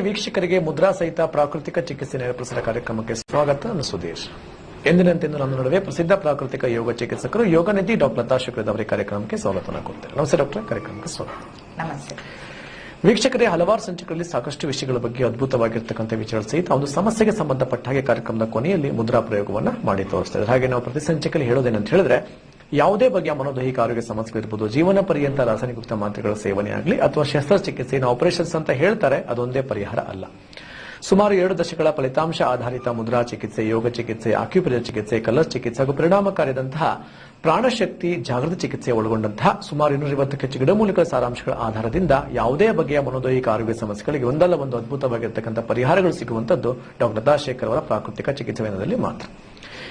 ವೀಕ್ಷಕರಿಗೆ ಮುದ್ರಾ ಸಹಿತ ಪ್ರಾಕೃತಿಕ ಚಿಕಿತ್ಸೆ ನೇರ ಪ್ರಸಾರ ಕಾರ್ಯಕ್ರಮಕ್ಕೆ ಸ್ವಾಗತ. ನಾನು ಸುಧೀರ್. ಎಂದಿನಂತೆ ನಮ್ಮ ನಡುವೆ ಪ್ರಸಿದ್ಧ ಪ್ರಾಕೃತಿಕ ಯೋಗ ಚಿಕಿತ್ಸಕರು ಯೋಗನಿಧಿ ಡಾಕ್ಟರ್ ಲತಾ ಶುಕ್ರದ ಅವರ ಕಾರ್ಯಕ್ರಮಕ್ಕೆ ಸ್ವಾಗತನ ಕೊಡ್ತೇನೆ ನಮಸ್ತೆ ಡಾಕ್ಟರ್. ಕಾರ್ಯಕ್ರಮಕ್ಕೆ ಸ್ವಾಗತ. ನಮಸ್ತೆ. ವೀಕ್ಷಕರೇ ಹಲವಾರು ಸಂಚಿಕೆಗಳಲ್ಲಿ ಸಾಕಷ್ಟು ವಿಷಯಗಳ ಬಗ್ಗೆ ಅದ್ಭುತವಾಗಿರ್ತಕ್ಕಂಥ ವಿಚಾರ ಸಹಿತ ಒಂದು ಸಮಸ್ಯೆಗೆ ಸಂಬಂಧಪಟ್ಟ ಹಾಗೆ ಕಾರ್ಯಕ್ರಮದ ಕೊನೆಯಲ್ಲಿ ಮುದ್ರಾ ಪ್ರಯೋಗವನ್ನ ಮಾಡಿ ತೋರಿಸ್ತಾ ಇದ್ದಾರೆ. ಹಾಗೆ ನಾವು ಪ್ರತಿ ಸಂಚಿಕೆಯಲ್ಲಿ ಹೇಳೋದೇನಂತ ಹೇಳಿದ್ರೆ ಯಾವುದೇ ಬಗೆಯ ಮನೋದೈಹಿಕ ಆರೋಗ್ಯ ಸಮಸ್ಯೆಗಳಿರ್ಬೋದು ಜೀವನ ಪರ್ಯಂತ ರಾಸಾಯನಿಕಯುಕ್ತ ಮಾತ್ರೆಗಳ ಸೇವನೆ ಆಗಲಿ ಅಥವಾ ಶಸ್ತ್ರಚಿಕಿತ್ಸೆ ಆಪರೇಷನ್ಸ್ ಅಂತ ಹೇಳ್ತಾರೆ, ಅದೊಂದೇ ಪರಿಹಾರ ಅಲ್ಲ. ಸುಮಾರು ಎರಡು ದಶಕಗಳ ಫಲಿತಾಂಶ ಆಧಾರಿತ ಮುದ್ರಾ ಚಿಕಿತ್ಸೆ, ಯೋಗ ಚಿಕಿತ್ಸೆ ಆಕ್ಯುಪ್ರೆಷರ್ ಚಿಕಿತ್ಸೆ, ಕಲರ್ ಚಿಕಿತ್ಸೆ ಹಾಗೂ ಪರಿಣಾಮಕಾರಿಯಾದಂತಹ ಪ್ರಾಣಶಕ್ತಿ ಜಾಗೃತಿ ಚಿಕಿತ್ಸೆ ಒಳಗೊಂಡಂತಹ ಸುಮಾರು ಇನ್ನೂರ ಐವತ್ತಕ್ಕೆ ಹೆಚ್ಚು ಗಿಡಮೂಲಿಕ ಸಾರಾಂಶಗಳ ಆಧಾರದಿಂದ ಯಾವುದೇ ಬಗೆಯ ಮನೋದೈಹಿಕ ಆರೋಗ್ಯ ಸಮಸ್ಯೆಗಳಿಗೆ ಒಂದಲ್ಲ ಒಂದು ಅದ್ಭುತವಾಗಿರ್ತಕ್ಕಂಥ ಪರಿಹಾರಗಳು ಸಿಗುವಂತದ್ದು ಡಾಕ್ಟರ್ ದಾಶೇಖರ್ ಅವರ ಪ್ರಾಕೃತಿಕ ಚಿಕಿತ್ಸೆ ಮಾತ್ರ.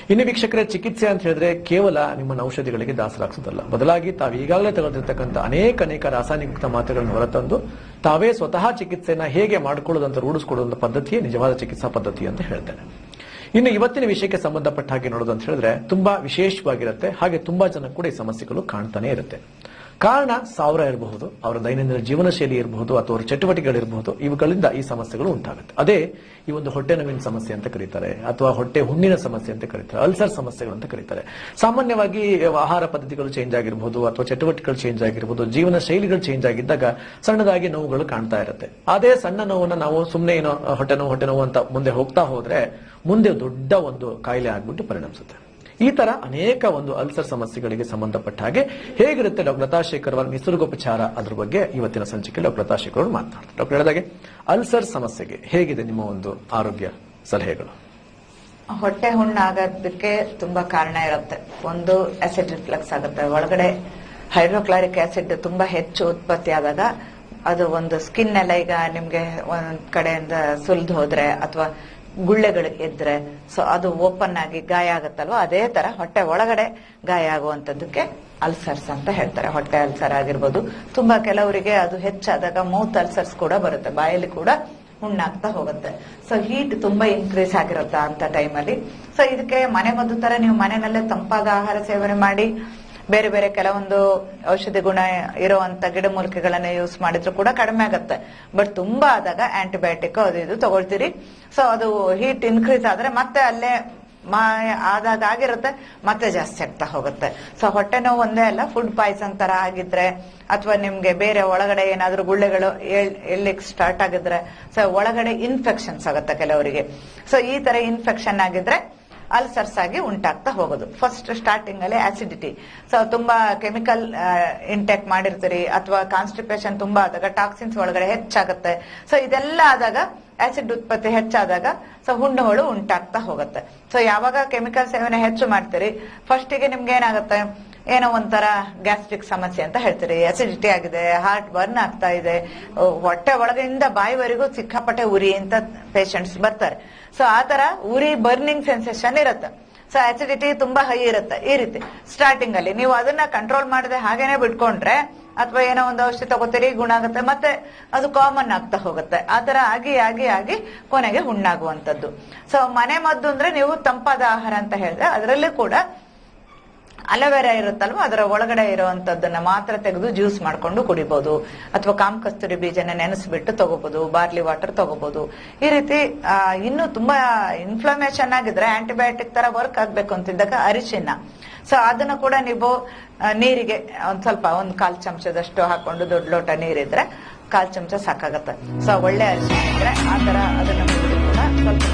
ಇನ್ನು ವೀಕ್ಷಕರೇ, ಚಿಕಿತ್ಸೆ ಅಂತ ಹೇಳಿದ್ರೆ ಕೇವಲ ನಿಮ್ಮನ್ನ ಔಷಧಿಗಳಿಗೆ ದಾಸರಾಗಿಸೋದಲ್ಲ. ಬದಲಾಗಿ ತಾವು ಈಗಾಗಲೇ ತಗೊಂಡಿರ್ತಕ್ಕಂಥ ಅನೇಕ ಅನೇಕ ರಾಸಾಯನಿಕ ಮಾತ್ರೆಗಳನ್ನು ಹೊರತಂದು ತಾವೇ ಸ್ವತಃ ಚಿಕಿತ್ಸೆನ ಹೇಗೆ ಮಾಡಿಕೊಳ್ಳೋದಂತ ರೂಢಿಸಿಕೊಳ್ಳುವಂತ ಪದ್ಧತಿಯೇ ನಿಜವಾದ ಚಿಕಿತ್ಸಾ ಪದ್ಧತಿ ಅಂತ ಹೇಳ್ತೇನೆ. ಇನ್ನು ಇವತ್ತಿನ ವಿಷಯಕ್ಕೆ ಸಂಬಂಧಪಟ್ಟ ಹಾಗೆ ನೋಡೋದು ಅಂತ ಹೇಳಿದ್ರೆ ತುಂಬಾ ವಿಶೇಷವಾಗಿರುತ್ತೆ. ಹಾಗೆ ತುಂಬಾ ಜನ ಕೂಡ ಈ ಸಮಸ್ಯೆಗಳು ಕಾಣ್ತಾನೆ ಇರುತ್ತೆ. ಕಾರಣ ಸಾವಿರ ಇರಬಹುದು, ಅವರ ದೈನಂದಿನ ಜೀವನ ಶೈಲಿ ಇರಬಹುದು, ಅಥವಾ ಅವರ ಚಟುವಟಿಕೆಗಳಿರಬಹುದು ಇವುಗಳಿಂದ ಈ ಸಮಸ್ಯೆಗಳು ಉಂಟಾಗುತ್ತೆ. ಅದೇ ಈ ಒಂದು ಹೊಟ್ಟೆ ನೋವಿನ ಸಮಸ್ಯೆ ಅಂತ ಕರೀತಾರೆ, ಅಥವಾ ಹೊಟ್ಟೆ ಹುಣ್ಣಿನ ಸಮಸ್ಯೆ ಅಂತ ಕರೀತಾರೆ, ಅಲ್ಸರ್ ಸಮಸ್ಯೆಗಳು ಅಂತ ಕರೀತಾರೆ. ಸಾಮಾನ್ಯವಾಗಿ ಆಹಾರ ಪದ್ಧತಿಗಳು ಚೇಂಜ್ ಆಗಿರಬಹುದು, ಅಥವಾ ಚಟುವಟಿಕೆಗಳು ಚೇಂಜ್ ಆಗಿರಬಹುದು, ಜೀವನ ಶೈಲಿಗಳು ಚೇಂಜ್ ಆಗಿದ್ದಾಗ ಸಣ್ಣದಾಗಿ ನೋವುಗಳು ಕಾಣ್ತಾ ಇರುತ್ತೆ. ಅದೇ ಸಣ್ಣ ನೋವನ್ನ ನಾವು ಸುಮ್ಮನೆ ಏನೋ ಹೊಟ್ಟೆ ನೋವು ಹೊಟ್ಟೆ ನೋವು ಅಂತ ಮುಂದೆ ಹೋಗ್ತಾ ಹೋದ್ರೆ, ಮುಂದೆ ದೊಡ್ಡ ಒಂದು ಕಾಯಿಲೆ ಆಗ್ಬಿಟ್ಟು ಪರಿಣಮಿಸುತ್ತೆ. ಈ ತರ ಅನೇಕ ಒಂದು ಅಲ್ಸರ್ ಸಮಸ್ಯೆಗಳಿಗೆ ಸಂಬಂಧಪಟ್ಟ ಹಾಗೆ ಹೇಗಿರುತ್ತೆ ಡಾಕ್ಟರ್ ಲತಾಶೇಖರ್ ಅವರ ನಿಸರ್ಗೋಪಚಾರ ಅದ್ರ ಬಗ್ಗೆ ಇವತ್ತಿನ ಸಂಚಿಕೆ ಡಾಕ್ಟರ್ ಲತಾಶೇಖರ್ ಅವರು ಮಾತನಾಡ್ತಾರೆ. ಡಾಕ್ಟರ್ ಹೇಳಿದಾಗೆ, ಅಲ್ಸರ್ ಸಮಸ್ಯೆಗೆ ಹೇಗಿದೆ ನಿಮ್ಮ ಒಂದು ಆರೋಗ್ಯ ಸಲಹೆಗಳು? ಹೊಟ್ಟೆ ಹುಣ್ಣಾಗೋದಕ್ಕೆ ತುಂಬಾ ಕಾರಣ ಇರುತ್ತೆ. ಒಂದು ಆಸಿಡ್ ರಿಫ್ಲಕ್ಸ್ ಆಗುತ್ತೆ. ಒಳಗಡೆ ಹೈಡ್ರೋಕ್ಲಾರಿಕ್ ಆಸಿಡ್ ತುಂಬಾ ಹೆಚ್ಚು ಉತ್ಪತ್ತಿ ಆದಾಗ ಅದು ಒಂದು ಸ್ಕಿನ್ ಎಲ್ಲ ಈಗ ನಿಮ್ಗೆ ಒಂದ್ ಕಡೆಯಿಂದ ಸುಲಿದು ಹೋದ್ರೆ ಅಥವಾ ಗುಳ್ಳೆಗಳು ಇದ್ರೆ ಸೊ ಅದು ಓಪನ್ ಆಗಿ ಗಾಯ ಆಗುತ್ತಲ್ವ? ಅದೇ ತರ ಹೊಟ್ಟೆ ಒಳಗಡೆ ಗಾಯ ಆಗುವಂತದ್ದಕ್ಕೆ ಅಲ್ಸರ್ಸ್ ಅಂತ ಹೇಳ್ತಾರೆ. ಹೊಟ್ಟೆ ಅಲ್ಸರ್ ಆಗಿರ್ಬೋದು. ತುಂಬಾ ಕೆಲವರಿಗೆ ಅದು ಹೆಚ್ಚಾದಾಗ ಮೌತ್ ಅಲ್ಸರ್ಸ್ ಕೂಡ ಬರುತ್ತೆ. ಬಾಯಲ್ಲಿ ಕೂಡ ಹುಣ್ಣಾಗ್ತಾ ಹೋಗುತ್ತೆ. ಸೊ ಹೀಟ್ ತುಂಬಾ ಇನ್ಕ್ರೀಸ್ ಆಗಿರುತ್ತಾ ಅಂತ ಟೈಮಲ್ಲಿ ಸೊ ಇದಕ್ಕೆ ಮನೆ ಮದ್ದು ತರ ನೀವು ಮನೆಯಲ್ಲೇ ತಂಪಾದ ಆಹಾರ ಸೇವನೆ ಮಾಡಿ ಬೇರೆ ಬೇರೆ ಕೆಲವೊಂದು ಔಷಧಿ ಗುಣ ಇರುವಂತ ಗಿಡಮೂಲಿಕೆಗಳನ್ನ ಯೂಸ್ ಮಾಡಿದ್ರು ಕೂಡ ಕಡಿಮೆ ಆಗುತ್ತೆ. ಬಟ್ ತುಂಬಾ ಆದಾಗ ಆಂಟಿಬಯೋಟಿಕ್ ಅದು ಇದು ತಗೊಳ್ತೀರಿ. ಸೊ ಅದು ಹೀಟ್ ಇನ್ಕ್ರೀಸ್ ಆದ್ರೆ ಮತ್ತೆ ಅಲ್ಲೇ ಆದಾಗ ಆಗಿರುತ್ತೆ, ಮತ್ತೆ ಜಾಸ್ತಿ ಆಗ್ತಾ ಹೋಗುತ್ತೆ. ಸೊ ಹೊಟ್ಟೆ ನೋವು ಒಂದೇ ಅಲ್ಲ ಫುಡ್ ಪಾಯ್ಸನ್ ತರ ಆಗಿದ್ರೆ ಅಥವಾ ನಿಮ್ಗೆ ಬೇರೆ ಒಳಗಡೆ ಏನಾದ್ರೂ ಗುಳ್ಳೆಗಳು ಎಳ್ಲಿಕ್ಕೆ ಸ್ಟಾರ್ಟ್ ಆಗಿದ್ರೆ ಸೊ ಒಳಗಡೆ ಇನ್ಫೆಕ್ಷನ್ಸ್ ಆಗುತ್ತೆ ಕೆಲವರಿಗೆ. ಸೊ ಈ ತರ ಇನ್ಫೆಕ್ಷನ್ ಆಗಿದ್ರೆ ಅಲ್ಸರ್ಸ್ ಆಗಿ ಉಂಟಾಗ್ತಾ ಹೋಗೋದು. ಫಸ್ಟ್ ಸ್ಟಾರ್ಟಿಂಗ್ ಅಲ್ಲಿ ಆಸಿಡಿಟಿ ಸೊ ತುಂಬಾ ಕೆಮಿಕಲ್ ಇಂಟೇಕ್ ಮಾಡಿರ್ತೀರಿ ಅಥವಾ ಕಾನ್ಸ್ಟಿಪೇಷನ್ ತುಂಬಾ ಆದಾಗ ಟಾಕ್ಸಿನ್ಸ್ ಒಳಗಡೆ ಹೆಚ್ಚಾಗುತ್ತೆ. ಸೊ ಇದೆಲ್ಲ ಆದಾಗ ಆಸಿಡ್ ಉತ್ಪತ್ತಿ ಹೆಚ್ಚಾದಾಗ ಸೊ ಹುಣ್ಣುಗಳು ಉಂಟಾಗ್ತಾ ಹೋಗುತ್ತೆ. ಸೊ ಯಾವಾಗ ಕೆಮಿಕಲ್ ಸೇವನೆ ಹೆಚ್ಚು ಮಾಡ್ತೀರಿ ಫಸ್ಟಿಗೆ ನಿಮ್ಗೆ ಏನಾಗುತ್ತೆ? ಏನೋ ಒಂಥರ ಗ್ಯಾಸ್ಟ್ರಿಕ್ ಸಮಸ್ಯೆ ಅಂತ ಹೇಳ್ತೀರಿ. ಅಸಿಡಿಟಿ ಆಗಿದೆ ಹಾರ್ಟ್ ಬರ್ನ್ ಆಗ್ತಾ ಇದೆ. ಹೊಟ್ಟೆ ಒಳಗಿಂದ ಬಾಯಿವರೆಗೂ ಸಿಕ್ಕಾಪಟ್ಟೆ ಉರಿ ಅಂತ ಪೇಷಂಟ್ಸ್ ಬರ್ತಾರೆ. ಸೊ ಆ ತರ ಉರಿ ಬರ್ನಿಂಗ್ ಸೆನ್ಸೇಷನ್ ಇರುತ್ತೆ. ಸೊ ಅಸಿಡಿಟಿ ತುಂಬಾ ಹೈ ಇರುತ್ತೆ. ಈ ರೀತಿ. ಸ್ಟಾರ್ಟಿಂಗ್ ಅಲ್ಲಿ ನೀವು ಅದನ್ನ ಕಂಟ್ರೋಲ್ ಮಾಡದೆ ಹಾಗೇನೆ ಬಿಟ್ಕೊಂಡ್ರೆ, ಅಥವಾ ಏನೋ ಒಂದು ಔಷಧಿ ತಗೋತೀರಿ, ಗುಣ ಆಗುತ್ತೆ, ಮತ್ತೆ ಅದು ಕಾಮನ್ ಆಗ್ತಾ ಹೋಗುತ್ತೆ. ಆತರ ತರ ಆಗಿ ಆಗಿ ಆಗಿ ಕೊನೆಗೆ ಹುಣ್ಣಾಗುವಂತದ್ದು ಸೊ ಮನೆ ಮದ್ದು ಅಂದ್ರೆ ನೀವು ತಂಪಾದ ಆಹಾರ ಅಂತ ಹೇಳಿದ್ರೆ, ಅದರಲ್ಲೂ ಕೂಡ ಅಲೋವೆರಾ ಇರುತ್ತಲ್ವ, ಅದರ ಒಳಗಡೆ ಇರುವಂತದ್ದನ್ನ ಮಾತ್ರ ತೆಗೆದು ಜ್ಯೂಸ್ ಮಾಡ್ಕೊಂಡು ಕುಡಿಬಹುದು ಅಥವಾ ಕಾಮ್ ಕಸ್ತೂರಿ ಬೀಜನ ನೆನೆಸ್ಬಿಟ್ಟು ತಗೋಬಹುದು ಬಾರ್ಲಿ ವಾಟರ್ ತಗೋಬಹುದು ಈ ರೀತಿ ಇನ್ನು ತುಂಬಾ ಇನ್ಫ್ಲಮೇಷನ್ ಆಗಿದ್ರೆ ಆಂಟಿಬಯೋಟಿಕ್ ತರ ವರ್ಕ್ ಆಗ್ಬೇಕು ಅಂತಿದ್ದಾಗ ಅರಿಶಿನ. ಸೊ ಅದನ್ನ ಕೂಡ ನೀವು ನೀರಿಗೆ, ಒಂದ್ ಸ್ವಲ್ಪ, ಒಂದ್ ಕಾಲ್ ಚಮಚದಷ್ಟು ಹಾಕೊಂಡು ದೊಡ್ಡ ಲೋಟ ನೀರಿದ್ರೆ ಕಾಲ್ ಚಮಚ ಸಾಕಾಗತ್ತೆ. ಸೊ ಒಳ್ಳೆ ಅರಿಶಿನ ಇದ್ರೆ ಆ ತರ ಅದನ್ನ ಕೂಡ ಸ್ವಲ್ಪ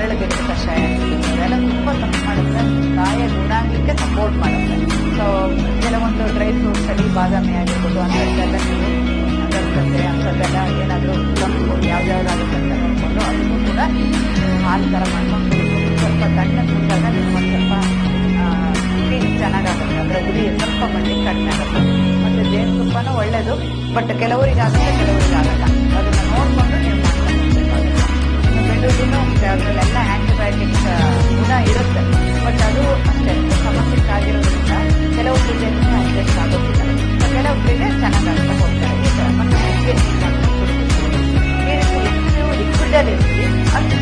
ಹರಳುಗೆಡ್ಡೆ ಕಷಾಯ ಇದೆಲ್ಲ ತುಂಬಾ ತಪ್ಪು ಮಾಡುತ್ತೆ ಗಾಯ ಗುಣಾಗ್ಲಿಕ್ಕೆ ಸಪೋರ್ಟ್ ಮಾಡುತ್ತೆ. ಸೊ ಕೆಲವೊಂದು ಡ್ರೈ ಫ್ರೂಟ್ಸ್ ಅಲ್ಲಿ ಬಾದಾಮಿ ಆಗಿರ್ಬೋದು, ಅಂತದ್ದೆಲ್ಲ ನೀವು ಅಂಥದ್ದೆಲ್ಲ ಏನಾದ್ರು ತಂಪು ಯಾವ್ದಾವ್ದಾಗುತ್ತೆ ಅಂತ ನೋಡ್ಕೊಂಡು ಅದನ್ನು ಕೂಡ ಹಾಲು ಥರ ಮಾಡ್ಕೊಂಡು. ಸ್ವಲ್ಪ ತಣ್ಣ ಕುಡಿದಾಗ ನಿಮ್ಗೆ ಸ್ವಲ್ಪ ಚೆನ್ನಾಗಾಗುತ್ತೆ. ಅಂದ್ರೆ ಗುರಿ ಸ್ವಲ್ಪ ಮಟ್ಟಿಗೆ ಕಡಿಮೆ ಆಗುತ್ತೆ. ಮತ್ತೆ ಜೇನುತುಪ್ಪನೂ ಒಳ್ಳೇದು ಬಟ್ ಕೆಲವರಿಗೆ ಆಗುತ್ತೆ, ಕೆಲವರಿಗೆ ಆಗಲ್ಲ. ಅದನ್ನ ನೋಡ್ಕೊಂಡು ಇನ್ನು ಉಂಟು ಅದರಲ್ಲೆಲ್ಲ ಆಂಟಿಬಯೋಟಿಕ್ಸ್ ಗುಣ ಇರುತ್ತೆ. ಬಟ್ ಅದು ಅಷ್ಟೇ ಸಮಸ್ಯೆ ಆಗಿರೋದ್ರಿಂದ ಕೆಲವೊಬ್ಬರಿಗೆ ಅಡ್ಜಸ್ಟ್ ಆಗೋದಿಲ್ಲ. ಕೆಲವೊಬ್ಬರಿಗೆ ಚೆನ್ನಾಗಾಗ್ತಾ ಹೋಗ್ತಾರೆ. ಈ ತರ ಮತ್ತೆ ಲಿಕ್ವಿಡ್ ಅಲ್ಲಿ ಇರ್ತೀರಿ ಅಷ್ಟು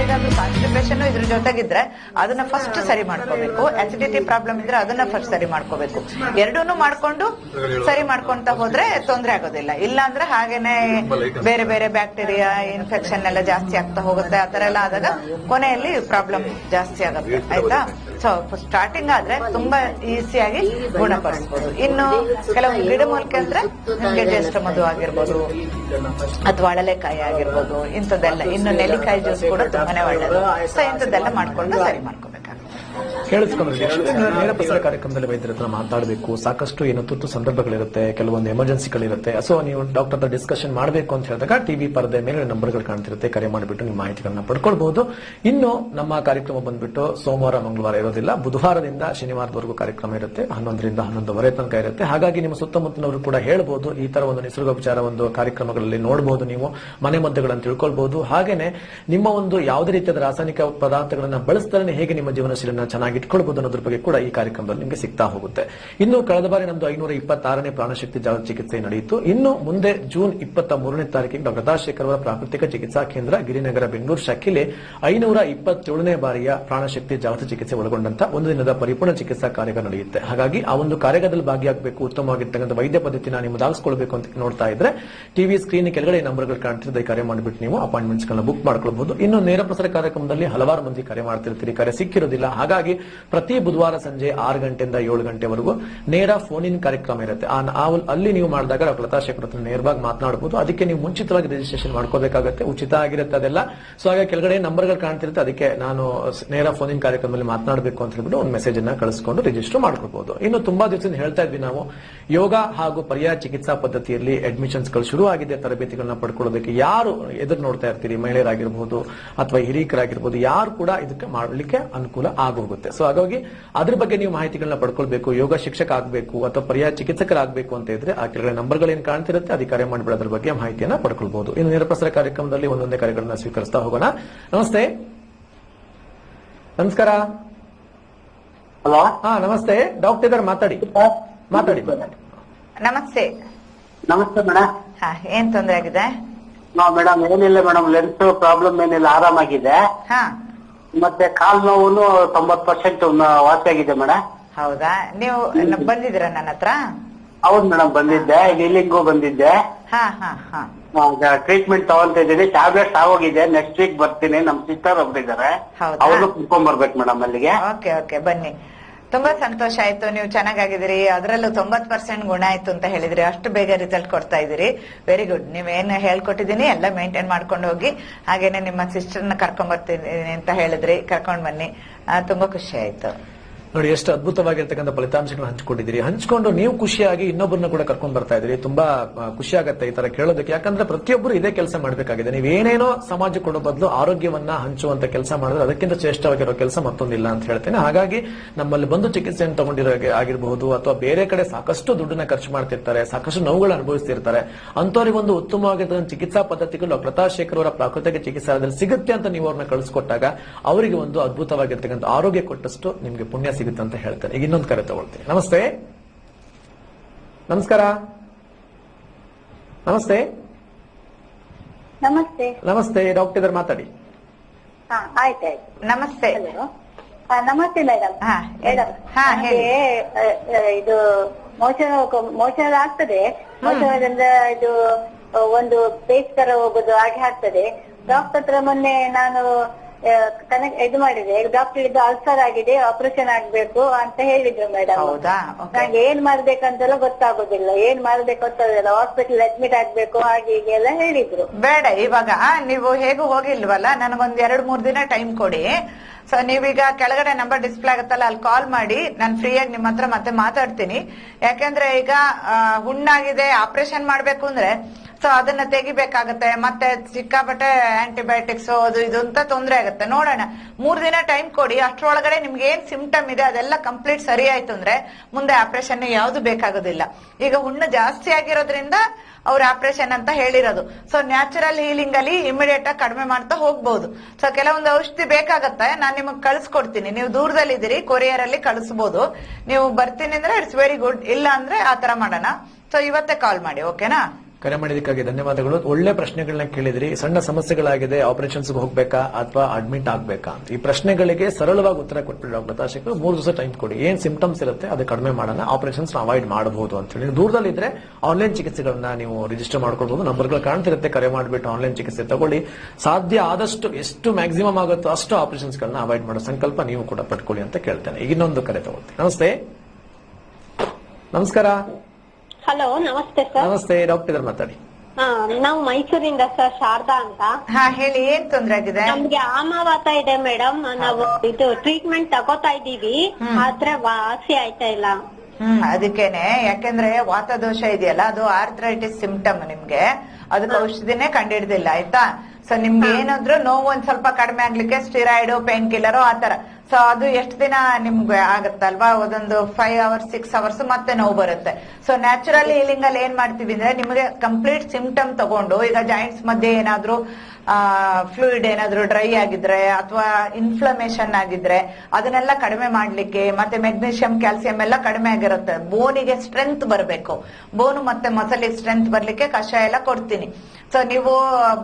ಮತ್ತೆ ಇನ್ಯಾರಿಗಾದ್ರೂ ಕಾನ್ಸ್ಟಿಪೇಷನ್ ಇದ್ರ ಜೊತೆ ಜೊತೆಗಿದ್ರೆ ಅದನ್ನ ಫಸ್ಟ್ ಸರಿ ಮಾಡ್ಕೋಬೇಕು. ಅಸಿಡಿಟಿ ಪ್ರಾಬ್ಲಮ್ ಇದ್ರೆ ಅದನ್ನ ಫಸ್ಟ್ ಸರಿ ಮಾಡ್ಕೋಬೇಕು. ಎರಡೂನು ಮಾಡ್ಕೊಂಡು ಸರಿ ಮಾಡ್ಕೊಂತ ಹೋದ್ರೆ ತೊಂದರೆ ಆಗೋದಿಲ್ಲ. ಇಲ್ಲ ಅಂದ್ರೆ ಹಾಗೇನೆ ಬೇರೆ ಬೇರೆ ಬ್ಯಾಕ್ಟೀರಿಯಾ ಇನ್ಫೆಕ್ಷನ್ ಎಲ್ಲ ಜಾಸ್ತಿ ಆಗ್ತಾ ಹೋಗುತ್ತೆ. ಆತರ ಎಲ್ಲ ಆದಾಗ ಕೊನೆಯಲ್ಲಿ ಪ್ರಾಬ್ಲಮ್ ಜಾಸ್ತಿ ಆಗುತ್ತೆ. ಆಯ್ತಾ? ಸ್ಟಾರ್ಟಿಂಗ್ ಆದ್ರೆ ತುಂಬಾ ಈಸಿಯಾಗಿ ಗುಣಪಡಿಸಬಹುದು ಇನ್ನು ಕೆಲವು ಗಿಡಮೂಲಿಕೆ ಅಂದ್ರೆ ನಮ್ಗೆ ಜ್ಯೇಷ್ಠ ಮಧು ಆಗಿರ್ಬೋದು, ಅಥವಾ ಅಳಲೆಕಾಯಿ ಆಗಿರ್ಬೋದು, ಇಂಥದ್ದೆಲ್ಲ. ಇನ್ನು ನೆಲ್ಲಿಕಾಯಿ ಜ್ಯೂಸ್ ಕೂಡ ತುಂಬಾನೇ ಒಳ್ಳೇದು. ಸೊ ಇಂಥದ್ದೆಲ್ಲ ಮಾಡ್ಕೊಂಡು ಸರಿ ಮಾಡ್ಕೋಬೇಕಾಗುತ್ತೆ ಕೇಳಿಸ್ಕೊಂಡ್ರೆ. ನೇರ ಪ್ರಸಾರ ಕಾರ್ಯಕ್ರಮದಲ್ಲಿ ವೈದ್ಯರ ಹತ್ರ ಮಾತಾಡಬೇಕು. ಸಾಕಷ್ಟು ಏನು ತುರ್ತು ಸಂದರ್ಭಗಳಿರುತ್ತೆ, ಕೆಲವೊಂದು ಎಮರ್ಜೆನ್ಸಿಗಳಿರುತ್ತೆ. ಸೊ ನೀವು ಡಾಕ್ಟರ್ ಹತ್ರ ಡಿಸ್ಕಷನ್ ಮಾಡಬೇಕು ಅಂತ ಹೇಳಿದಾಗ ಟಿವಿ ಪರದೆ ಮೇಲೆ ನಂಬರ್ಗಳು ಕಾಣ್ತಿರುತ್ತೆ. ಕರೆ ಮಾಡಿಬಿಟ್ಟು ನಿಮ್ಮ ಮಾಹಿತಿಗಳನ್ನ ಪಡ್ಕೊಳ್ಬಹುದು ಇನ್ನು ನಮ್ಮ ಕಾರ್ಯಕ್ರಮ ಬಂದ್ಬಿಟ್ಟು ಸೋಮವಾರ, ಮಂಗಳವಾರ ಇರೋದಿಲ್ಲ. ಬುಧವಾರದಿಂದ ಶನಿವಾರದವರೆಗೂ ಕಾರ್ಯಕ್ರಮ ಇರುತ್ತೆ. ಹನ್ನೊಂದರಿಂದ ಹನ್ನೊಂದುವರೆ ತನಕ ಇರುತ್ತೆ. ಹಾಗಾಗಿ ನಿಮ್ಮ ಸುತ್ತಮುತ್ತಲವರು ಕೂಡ ಹೇಳಬಹುದು ಈ ತರ ಒಂದು ನಿಸರ್ಗೋಪಚಾರ ಒಂದು ಕಾರ್ಯಕ್ರಮಗಳಲ್ಲಿ ನೋಡಬಹುದು ನೀವು. ಮನೆ ಮದ್ದುಗಳನ್ನು ತಿಳ್ಕೊಳ್ಬಹುದು ಹಾಗೇನೆ ನಿಮ್ಮ ಒಂದು ಯಾವುದೇ ರೀತಿಯಾದ ರಾಸಾಯನಿಕ ಪದಾರ್ಥಗಳನ್ನ ಬಳಸ್ತಾರೆ ಹೇಗೆ ನಿಮ್ಮ ಜೀವನ ಚೆನ್ನಾಗಿ ಇಟ್ಕೊಳ್ಬಹುದು ಅನ್ನೋದ್ರ ಬಗ್ಗೆ ಕೂಡ ಈ ಕಾರ್ಯಕ್ರಮದಲ್ಲಿ ನಿಮಗೆ ಸಿಗ್ತಾ ಹೋಗುತ್ತೆ. ಇನ್ನು ಕಳೆದ ಬಾರಿ ನಮ್ದು ಐನೂರ ಇಪ್ಪತ್ತಾರನೇ ಪ್ರಾಣಶಕ್ತಿ ಜಾಗೃತಿ ಚಿಕಿತ್ಸೆ ನಡೆಯಿತು. ಇನ್ನು ಮುಂದೆ ಜೂನ್ ಇಪ್ಪತ್ತ ಮೂರನೇ ತಾರೀಕಿಗೆ ಡಾಕ್ಟರ್ ರಾಜಶೇಖರ್ ಅವರ ಪ್ರಾಕೃತಿಕ ಚಿಕಿತ್ಸಾ ಕೇಂದ್ರ ಗಿರಿನಗರ, ಬೆಂಗಳೂರು ಶಾಖೆಯಲ್ಲಿ ಐನೂರ ಇಪ್ಪತ್ತೇಳನೇ ಬಾರಿಯ ಪ್ರಾಣಶಕ್ತಿ ಜಾಗೃತಿ ಚಿಕಿತ್ಸೆ ಒಳಗೊಂಡಂತಹ ಒಂದು ದಿನದ ಪರಿಪೂರ್ಣ ಚಿಕಿತ್ಸಾ ಕಾರ್ಯ ನಡೆಯುತ್ತೆ. ಹಾಗಾಗಿ ಆ ಒಂದು ಕಾರ್ಯದಲ್ಲಿ ಭಾಗಿಯಾಗಬೇಕು, ಉತ್ತಮವಾಗಿರ್ತಕ್ಕಂಥ ವೈದ್ಯ ಪದ್ಧತಿನ ನೀವು ಅಂತ ನೋಡ್ತಾ ಇದ್ರೆ ಟಿವಿ ಸ್ಕ್ರೀನ್ ಕೆಳಗಡೆ ನಂಬರ್ಗಳು ಕಾಣ್ತಿದ್ದ ಕರೆ ಮಾಡಿಬಿಟ್ಟು ನೀವು ಅಪಾಯಿಂಟ್ಮೆಂಟ್ಸ್ ಗಳನ್ನ ಬುಕ್ ಮಾಡ್ಕೊಳ್ಬಹುದು. ಇನ್ನು ನೇರ ಪ್ರಸಾರ ಕಾರ್ಯಕ್ರಮದಲ್ಲಿ ಹಲವಾರು ಮಂದಿ ಕರೆ ಮಾಡ್ತಿರ್ತೀರಿ ಕರೆ ಸಿಕ್ಕಿರೋದಿಲ್ಲ. ಹಾಗಾಗಿ ಪ್ರತಿ ಬುಧವಾರ ಸಂಜೆ ಆರು ಗಂಟೆಯಿಂದ ಏಳು ಗಂಟೆವರೆಗೂ ನೇರ ಫೋನ್ ಇನ್ ಕಾರ್ಯಕ್ರಮ ಇರುತ್ತೆ. ಅಲ್ಲಿ ನೀವು ಮಾಡಿದಾಗ ಡಾಕ್ಟರ್ ಲತಾ ಶೇಖರ್ ಹತ್ರ ನೇರವಾಗಿ ಮಾತನಾಡಬಹುದು ಅದಕ್ಕೆ ನೀವು ಮುಂಚಿತವಾಗಿ ರಿಜಿಸ್ಟ್ರೇಷನ್ ಮಾಡ್ಕೋಬೇಕಾಗುತ್ತೆ. ಉಚಿತ ಆಗಿರುತ್ತೆ ಅದೆಲ್ಲ. ಸೊ ಹಾಗೆ ಕೆಳಗಡೆ ನಂಬರ್ಗಳು ಕಾಣ್ತಿರುತ್ತೆ. ಅದಕ್ಕೆ ನಾನು ನೇರ ಫೋನ್ ಇನ್ ಕಾರ್ಯಕ್ರಮದಲ್ಲಿ ಮಾತನಾಡಬೇಕು ಅಂತ ಹೇಳ್ಬಿಟ್ಟು ಒಂದು ಮೆಸೇಜ್ ಅನ್ನ ಕಳಿಸ್ಕೊಂಡು ರಿಜಿಸ್ಟರ್ ಮಾಡ್ಕೋಬಹುದು ಇನ್ನು ತುಂಬಾ ದಿವಸದಿಂದ ಹೇಳ್ತಾ ಇದ್ವಿ ನಾವು. ಯೋಗ ಹಾಗೂ ಪರ್ಯಾಯ ಚಿಕಿತ್ಸಾ ಪದ್ಧತಿಯಲ್ಲಿ ಅಡ್ಮಿಷನ್ಸ್ಗಳು ಶುರು ಆಗಿದೆ ತರಬೇತಿಗಳನ್ನ ಪಡ್ಕೊಳ್ಳೋದಕ್ಕೆ ಯಾರು ಎದುರು ನೋಡ್ತಾ ಇರ್ತೀರಿ? ಮಹಿಳೆಯರಾಗಿರ್ಬಹುದು ಅಥವಾ ಹಿರಿಯಕರಾಗಿರ್ಬಹುದು ಯಾರು ಕೂಡ ಇದಕ್ಕೆ ಮಾಡಲಿಕ್ಕೆ ಅನುಕೂಲ ಆಗೋಗುತ್ತೆ. ಸೊ ಹಾಗಾಗಿ ಅದ್ರ ಬಗ್ಗೆ ನೀವು ಮಾಹಿತಿಗಳನ್ನ ಪಡ್ಕೊಳ್ಬೇಕು. ಯೋಗ ಶಿಕ್ಷಕ ಆಗಬೇಕು ಅಥವಾ ಪರ್ಯಾಯ ಚಿಕಿತ್ಸಕರಾಗಬೇಕು ಅಂತ ಇದ್ರೆ ಆ ಕೆಳಗಡೆ ನಂಬರ್ಗಳೇನು ಕಾಣ್ತಿರುತ್ತೆ? ಅದಕ್ಕೆ ಕರೆ ಮಾಡಿಬಿಡೋದ್ರ ಅದ್ರ ಬಗ್ಗೆ ಮಾಹಿತಿಯನ್ನ ಪಡ್ಕೊಳ್ಬಹುದು ಇನ್ನು ನಿರಪ್ರಸರ ಕಾರ್ಯಕ್ರಮದಲ್ಲಿ ಒಂದೊಂದೇ ಕರೆಗಳನ್ನ ಸ್ವೀಕರಿಸ್ತಾ ಹೋಗೋಣ. ನಮಸ್ತೆ. ನಮಸ್ಕಾರ. ಹಲೋ. ಹಾ ನಮಸ್ತೆ. ಡಾಕ್ಟರ್ ಇದಾರೆ ಮಾತಾಡಿ. ಮಾತಾಡಿ ನಮಸ್ತೆ. ನಮಸ್ತೆ ಮೇಡಮ್ ಹಾ ಏನ್ ತೊಂದರೆ ಆಗಿದೆ? ನೋ ಮೇಡಮ್ ಏನಿಲ್ಲ ಮೇಡಮ್ ಲೆನ್ಸ್ ಪ್ರಾಬ್ಲಮ್ ಏನಿಲ್ಲ ಆರಾಮಾಗಿದೆ. ಹಾ. ಮತ್ತೆ ಕಾಲ್ ನೋವು ತೊಂಬತ್ ಪರ್ಸೆಂಟ್ ಆಗಿದೆ ಮೇಡಮ್ ಹೌದಾ? ನೀವು ಬಂದಿದ್ರ ಬಂದಿದ್ದೀರಾ ನನ್ನ ಹತ್ರ? ಹೌದ್ ಮೇಡಮ್ ಬಂದಿದ್ದೆ. ಡೀಲಿಂಗು ಬಂದಿದ್ದೆ. ಹಾ ಹಾ ಹಾ. ಟ್ರೀಟ್ಮೆಂಟ್ ತಗೊಂತ ಇದ್ದೀನಿ. ಟ್ಯಾಬ್ಲೆಟ್ಸ್ ಆಗೋಗಿದೆ. ನೆಕ್ಸ್ಟ್ ವೀಕ್ ಬರ್ತೀನಿ. ನಮ್ ಸಿಸ್ಟರ್ ಒಬ್ರಿದ್ದಾರೆ. ಅವ್ರು ಅವ್ರನ್ನು ಕುತ್ಕೊಂಡ್ ಬರ್ಬೇಕು ಮೇಡಮ್ ಅಲ್ಲಿಗೆ. ಓಕೆ ಓಕೆ ಬನ್ನಿ. ತುಂಬಾ ಸಂತೋಷ ಆಯ್ತು. ನೀವು ಚೆನ್ನಾಗಿದ್ದೀರಿ ಅದರಲ್ಲೂ ತೊಂಬತ್ ಪರ್ಸೆಂಟ್ ಗುಣ ಆಯ್ತು ಅಂತ ಹೇಳಿದ್ರಿ. ಅಷ್ಟು ಬೇಗ ರಿಸಲ್ಟ್ ಕೊಡ್ತಾ ಇದೀರಿ ವೆರಿ ಗುಡ್ ನೀವೇನು ಹೇಳ್ಕೊಟ್ಟಿದೀನಿ ಎಲ್ಲ ಮೇಂಟೈನ್ ಮಾಡ್ಕೊಂಡು ಹೋಗಿ, ಹಾಗೇನೆ ನಿಮ್ಮ ಸಿಸ್ಟರ್ನ ಕರ್ಕೊಂಡ್ ಬರ್ತೀನಿ ಅಂತ ಹೇಳಿದ್ರಿ. ಕರ್ಕೊಂಡ್ ಬನ್ನಿ. ತುಂಬಾ ಖುಷಿ ಆಯ್ತು. ನೋಡಿ, ಎಷ್ಟು ಅದ್ಭುತವಾಗಿರ್ತಕ್ಕಂಥ ಫಲಿತಾಂಶಗಳನ್ನ ಹಂಚ್ಕೊಂಡಿದ್ದೀರಿ. ಹಂಚ್ಕೊಂಡು ನೀವು ಖುಷಿಯಾಗಿ ಇನ್ನೊಬ್ಬರನ್ನ ಕೂಡ ಕರ್ಕೊಂಡ್ ಬರ್ತಾ ಇದ್ದೀರಿ. ತುಂಬಾ ಖುಷಿ ಆಗತ್ತೆ ಈ ತರ ಕೇಳೋದಕ್ಕೆ. ಯಾಕಂದ್ರೆ ಪ್ರತಿಯೊಬ್ಬರು ಇದೇ ಕೆಲಸ ಮಾಡಬೇಕಾಗಿದೆ. ನೀವು ಏನೇನೋ ಸಮಾಜ ಕೊಡೋ ಬದಲು ಆರೋಗ್ಯವನ್ನ ಹಂಚುವಂತ ಕೆಲಸ ಮಾಡಿದ್ರೆ ಅದಕ್ಕಿಂತ ಶ್ರೇಷ್ಠವಾಗಿರೋ ಕೆಲಸ ಮತ್ತೊಂದಿಲ್ಲ ಅಂತ ಹೇಳ್ತೇನೆ. ಹಾಗಾಗಿ ನಮ್ಮಲ್ಲಿ ಬಂದು ಚಿಕಿತ್ಸೆಯನ್ನು ತಗೊಂಡಿರೋ ಆಗಿರಬಹುದು ಅಥವಾ ಬೇರೆ ಕಡೆ ಸಾಕಷ್ಟು ದುಡ್ಡನ್ನ ಖರ್ಚು ಮಾಡ್ತಿರ್ತಾರೆ, ಸಾಕಷ್ಟು ನೋವುಗಳು ಅನುಭವಿಸ್ತಿರ್ತಾರೆ. ಒಂದು ಉತ್ತಮವಾಗಿರ್ತಕ್ಕಂಥ ಚಿಕಿತ್ಸಾ ಪದ್ಧತಿಗಳು ಲತಾ ಶೇಖರ್ ಅವರ ಪ್ರಾಕೃತಿಕ ಚಿಕಿತ್ಸಾಲಯದಲ್ಲಿ ಸಿಗುತ್ತೆ ಅಂತ ನೀವು ಅವ್ರನ್ನ ಕಳಿಸ್ಕೊಟ್ಟಾಗ ಅವರಿಗೆ ಒಂದು ಅದ್ಭುತವಾಗಿರ್ತಕ್ಕಂಥ ಆರೋಗ್ಯ ಕೊಟ್ಟಷ್ಟು ನಿಮಗೆ ಪುಣ್ಯ ಸಿಗುತ್ತೆ ಅಂತ ಹೇಳ್ತೇನೆ ಈಗ ಇನ್ನೊಂದು ಕರೆ ತಗೊಳ್ತೇನೆ. ನಮಸ್ತೆ. ನಮಸ್ಕಾರ. ನಮಸ್ತೆ. ನಮಸ್ತೆ. ನಮಸ್ತೆ. ಡಾಕ್ಟರ್ ಇದ್ರ ಮಾತಾಡಿ. ಹಾ ಆಯ್ತಾಯ್ತು ನಮಸ್ತೆ. ಹಲೋ. ಹಾ ನಮಸ್ತೆ ಮೇಡಮ್ ಹಾ, ಮೇಡಮ್ ಹಾ, ಹೇಳಿ. ಇದು ಮೋಚನ ಮೋಚನ ಆಗ್ತದೆ. ಮೋಚನದಿಂದ ಇದು ಒಂದು ಬೇಸ್ಕರ ತರ ಹೋಗುದು ಹಾಗೆ ಆಗ್ತದೆ. ಡಾಕ್ಟರ್ ಹತ್ರ ಮೊನ್ನೆ ನಾನು ಕನೆಕ್ಟ್ ಇದು ಮಾಡಿದೆ ಡಾಕ್ಟರ್ ಇದು ಅಲ್ಸರ್ ಆಗಿದೆ ಆಪರೇಷನ್ ಆಗ್ಬೇಕು ಅಂತ ಹೇಳಿದ್ರು ಮೇಡಮ್ ಹೌದಾ? ನಂಗೆ ಏನ್ ಮಾಡ್ಬೇಕಂತೆಲ್ಲ ಗೊತ್ತಾಗೋದಿಲ್ಲ. ಏನ್ ಮಾಡ್ಬೇಕು ಗೊತ್ತಾಗೋದಿಲ್ಲ ಹಾಸ್ಪಿಟಲ್ ಅಡ್ಮಿಟ್ ಆಗ್ಬೇಕು ಹಾಗೆ ಹೀಗೆ ಎಲ್ಲ ಹೇಳಿದ್ರು. ಬೇಡ ಇವಾಗ ನೀವು ಹೇಗೂ ಹೋಗಿಲ್ವಲ್ಲ? ನನಗೊಂದ್ ಎರಡ್ ಮೂರ್ ದಿನ ಟೈಮ್ ಕೊಡಿ. ಸೊ ನೀವೀಗ ಕೆಳಗಡೆ ನಂಬರ್ ಡಿಸ್ಪ್ಲೇ ಆಗುತ್ತಲ್ಲ ಅಲ್ಲಿ ಕಾಲ್ ಮಾಡಿ. ನಾನು ಫ್ರೀಯಾಗಿ ನಿಮ್ಮ ಹತ್ರ ಮತ್ತೆ ಮಾತಾಡ್ತೀನಿ. ಯಾಕೆಂದ್ರೆ ಈಗ ಹುಣ್ಣಾಗಿದೆ ಆಪರೇಷನ್ ಮಾಡ್ಬೇಕು ಅಂದ್ರೆ ಸೊ ಅದನ್ನ ತೆಗಿಬೇಕಾಗತ್ತೆ, ಮತ್ತೆ ಸಿಕ್ಕಾಪಟ್ಟೆ ಆಂಟಿಬಯೋಟಿಕ್ಸ್ ಅದು ಇದು ಅಂತ ತೊಂದರೆ ಆಗುತ್ತೆ. ನೋಡೋಣ, ಮೂರ್ ದಿನ ಟೈಮ್ ಕೊಡಿ, ಅಷ್ಟ್ರೊಳಗಡೆ ನಿಮ್ಗೆ ಏನ್ ಸಿಂಪ್ಟಮ್ ಇದೆ, ಅದೆಲ್ಲ ಕಂಪ್ಲೀಟ್ ಸರಿ ಆಯ್ತು ಅಂದ್ರೆ ಮುಂದೆ ಆಪರೇಷನ್ ಯಾವ್ದು ಬೇಕಾಗೋದಿಲ್ಲ. ಈಗ ಹುಣ್ಣು ಜಾಸ್ತಿ ಆಗಿರೋದ್ರಿಂದ ಅವ್ರ ಆಪರೇಷನ್ ಅಂತ ಹೇಳಿರೋದು. ಸೊ ನ್ಯಾಚುರಲ್ ಹೀಲಿಂಗ್ ಅಲ್ಲಿ ಇಮಿಡಿಯೇಟ್ ಆಗಿ ಕಡಿಮೆ ಮಾಡ್ತಾ ಹೋಗ್ಬಹುದು ಸೊ ಕೆಲವೊಂದು ಔಷಧಿ ಬೇಕಾಗತ್ತೆ, ನಾನು ನಿಮಗೆ ಕಳ್ಸಿಕೊಡ್ತೀನಿ. ನೀವು ದೂರದಲ್ಲಿ ಇದ್ದೀರಿ ಕೊರಿಯರ್ ಅಲ್ಲಿ ಕಳಿಸಬಹುದು ನೀವು ಬರ್ತೀನಿ ಅಂದ್ರೆ ಇಟ್ಸ್ ವೆರಿ ಗುಡ್ ಇಲ್ಲ ಅಂದ್ರೆ ಆ ತರ ಮಾಡೋಣ. ಸೊ ಇವತ್ತೇ ಕಾಲ್ ಮಾಡಿ ಓಕೆನಾ ಕರೆ ಮಾಡಿದ್ದಕ್ಕಾಗಿ ಧನ್ಯವಾದಗಳು. ಒಳ್ಳೆ ಪ್ರಶ್ನೆಗಳನ್ನ ಕೇಳಿದ್ರಿ. ಸಣ್ಣ ಸಮಸ್ಯೆಗಳಾಗಿದೆ. ಆಪರೇಷನ್ಸ್ ಹೋಗ್ಬೇಕಾ ಅಥವಾ ಅಡ್ಮಿಟ್ ಆಗ್ಬೇಕಾ? ಈ ಪ್ರಶ್ನೆಗಳಿಗೆ ಸರಳವಾಗಿ ಉತ್ತರ ಕೊಟ್ಬಿಡಿ ಡಾಕ್ಟರ್ ಲತಾಶೇಖರ್. ಮೂರು ದಿವಸ ಟೈಮ್ ಕೊಡಿ. ಏನ್ ಸಿಂಪ್ಟಮ್ಸ್ ಇರುತ್ತೆ ಅದು ಕಡಿಮೆ ಮಾಡೋಣ. ಆಪರೇಷನ್ಸ್ ಅವಾಯ್ಡ್ ಮಾಡಬಹುದು ಅಂತ ಹೇಳಿ ದೂರದಲ್ಲಿದ್ರೆ ಆನ್ಲೈನ್ ಚಿಕಿತ್ಸೆಗಳನ್ನ ನೀವು ರಿಜಿಸ್ಟರ್ ಮಾಡ್ಕೊಳ್ಬಹುದು ನಂಬರ್ಗಳು ಕಾಣ್ತಿರುತ್ತೆ. ಕರೆ ಮಾಡಿಬಿಟ್ಟು ಆನ್ಲೈನ್ ಚಿಕಿತ್ಸೆ ತಗೊಳ್ಳಿ. ಸಾಧ್ಯ ಆದಷ್ಟು ಎಷ್ಟು ಮ್ಯಾಕ್ಸಿಮಮ್ ಆಗುತ್ತೋ ಅಷ್ಟು ಆಪರೇಷನ್ಸ್ ಗಳನ್ನ ಅವಾಯ್ಡ್ ಮಾಡೋ ಸಂಕಲ್ಪ ನೀವು ಕೂಡ ಪಡ್ಕೊಳ್ಳಿ ಅಂತ ಕೇಳ್ತೇನೆ. ಇನ್ನೊಂದು ಕರೆ ತಗೊಳ್ತೀನಿ. ನಮಸ್ತೆ. ನಮಸ್ಕಾರ. ಹಲೋ ನಮಸ್ತೆ ಸರ್. ನಮಸ್ತೆ ಡಾಕ್ಟರ್ ಮಾತಾಡಿ. ಹಾ ನಾವು ಮೈಸೂರಿಂದ ಸರ್ ಶಾರದಾ ಅಂತ. ಹಾ ಹೇಳಿ ಏನ್ ತೊಂದ್ರೆ ಆಗಿದೆ? ನಮ್ಗೆ ಆಮಾವಾತ ಇದೆ ಮೇಡಮ್ ನಾವು ಇದು ಟ್ರೀಟ್ಮೆಂಟ್ ತಗೋತಾ ಇದೀವಿ ಆದ್ರೆ ವಾಸಿ ಆಯ್ತಾ ಇಲ್ಲ. ಹ್ಮ್ ಅದಕ್ಕೇನೆ. ಯಾಕೆಂದ್ರೆ ವಾತದೋಷ ಇದೆಯಲ್ಲ ಅದು ಆರ್ಥ್ರೈಟಿಸ್ ಸಿಂಪ್ಟಮ್ ನಿಮ್ಗೆ. ಅದಕ್ಕೆ ಔಷಧಿನೇ ಕಂಡಿಡ್ದಿಲ್ಲ ಆಯ್ತಾ? ಸೊ ನಿಮ್ಗೆ ಏನಾದ್ರು ನೋವು ಒಂದ್ ಸ್ವಲ್ಪ ಕಡಿಮೆ ಆಗ್ಲಿಕ್ಕೆ ಸ್ಟಿರಾಯ್ಡ್ ಪೇನ್ ಕಿಲ್ಲರ್ ಆತರ ಸೊ ಅದು ಎಷ್ಟು ದಿನ ನಿಮ್ಗೆ ಆಗತ್ತಲ್ವಾ? ಒಂದೊಂದು ಫೈವ್ ಅವರ್ಸ್ ಸಿಕ್ಸ್ ಅವರ್ಸ್ ಮತ್ತೆ ನೋವು ಬರುತ್ತೆ. ಸೊ ನ್ಯಾಚುರಲಿ ಹೀಲಿಂಗ್ ಅಲ್ಲಿ ಏನ್ ಮಾಡ್ತೀವಿ ಅಂದ್ರೆ ನಿಮಗೆ ಕಂಪ್ಲೀಟ್ ಸಿಂಪ್ಟಮ್ ತಗೊಂಡು ಈಗ ಜಾಯಿಂಟ್ಸ್ ಮಧ್ಯೆ ಏನಾದ್ರೂ ಫ್ಲೂಯಿಡ್ ಏನಾದ್ರೂ ಡ್ರೈ ಆಗಿದ್ರೆ ಅಥವಾ ಇನ್ಫ್ಲಮೇಷನ್ ಆಗಿದ್ರೆ ಅದನ್ನೆಲ್ಲ ಕಡಿಮೆ ಮಾಡ್ಲಿಕ್ಕೆ ಮತ್ತೆ ಮೆಗ್ನೀಷಿಯಂ ಕ್ಯಾಲ್ಸಿಯಂ ಎಲ್ಲ ಕಡಿಮೆ ಆಗಿರುತ್ತೆ. ಬೋನಿಗೆ ಸ್ಟ್ರೆಂತ್ ಬರಬೇಕು. ಬೋನು ಮತ್ತೆ ಮಸಲಿಗೆ ಸ್ಟ್ರೆಂತ್ ಬರ್ಲಿಕ್ಕೆ ಕಷಾಯ ಎಲ್ಲ ಕೊಡ್ತೀನಿ. ಸೊ ನೀವು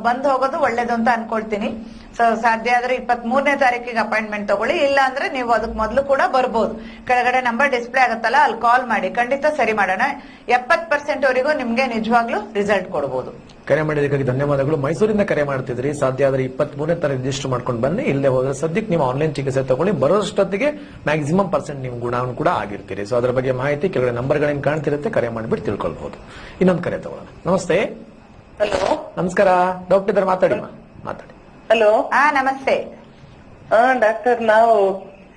ಬಂದು ಹೋಗೋದು ಒಳ್ಳೇದು ಅಂತ ಅನ್ಕೊಳ್ತೀನಿ. ಸೊ ಸಾಧ್ಯ ಆದ್ರೆ ಇಪ್ಪತ್ ಮೂರನೇ ತಾರೀಕಿಗೆ ಅಪಾಯಿಂಟ್ಮೆಂಟ್ ತಗೊಳ್ಳಿ. ಇಲ್ಲ ಅಂದ್ರೆ ನೀವು ಅದಕ್ಕೆ ಮೊದಲು ಕೂಡ ಬರ್ಬೋದು. ಕೆಳಗಡೆ ನಂಬರ್ ಡಿಸ್ಪ್ಲೇ ಆಗುತ್ತಲ್ಲ ಅಲ್ಲಿ ಕಾಲ್ ಮಾಡಿ. ಖಂಡಿತ ಸರಿ ಮಾಡೋಣ. ಎಪ್ಪತ್ ಪರ್ಸೆಂಟ್ ವರೆಗೂ ನಿಮ್ಗೆ ನಿಜವಾಗ್ಲೂ ರಿಸಲ್ಟ್ ಕೊಡಬಹುದು ಕರೆ ಮಾಡಿದ್ದಕ್ಕಾಗಿ ಧನ್ಯವಾದಗಳು. ಮೈಸೂರಿಂದ ಕರೆ ಮಾಡ್ತಿದ್ರಿ. ಸಾಧ್ಯ ಆದ್ರೆ ಇಪ್ಪತ್ತ್ ಮೂರನೇ ತಾರೀಕು ರಿಜಿಸ್ಟರ್ ಮಾಡ್ಕೊಂಡು ಬನ್ನಿ. ಇಲ್ಲೇ ಹೋದ್ರೆ ಸದ್ಯಕ್ಕೆ ನೀವು ಆನ್ಲೈನ್ ಚಿಕಿತ್ಸೆ ತಗೊಳ್ಳಿ. ಬರೋಷ್ಟೊತ್ತಿಗೆ ಮ್ಯಾಕ್ಸಿಮಮ್ ಪರ್ಸೆಂಟ್ ನೀವು ಗುಣ ಕೂಡ ಆಗಿರ್ತೀರಿ. ಸೊ ಅದರ ಬಗ್ಗೆ ಮಾಹಿತಿ ಕೆಳಗಡೆ ನಂಬರ್ಗಳೇನು ಕಾಣ್ತಿರುತ್ತೆ ಕರೆ ಮಾಡಿಬಿಟ್ಟು ತಿಳ್ಕೊಳ್ಬಹುದು ಇನ್ನೊಂದು ಕರೆ ತಗೊಳ್ಳೋಣ. ನಮಸ್ತೆ. ಹಲೋ ನಮಸ್ಕಾರ. ಡಾಕ್ಟರ್ ಇದ್ದಾರೆ ಮಾತಾಡಿ ಮಾ. ಮಾತಾಡಿ. ಹಲೋ ಹಾ ನಮಸ್ತೆ. ಹಾ ಡಾಕ್ಟರ್ ನಾವು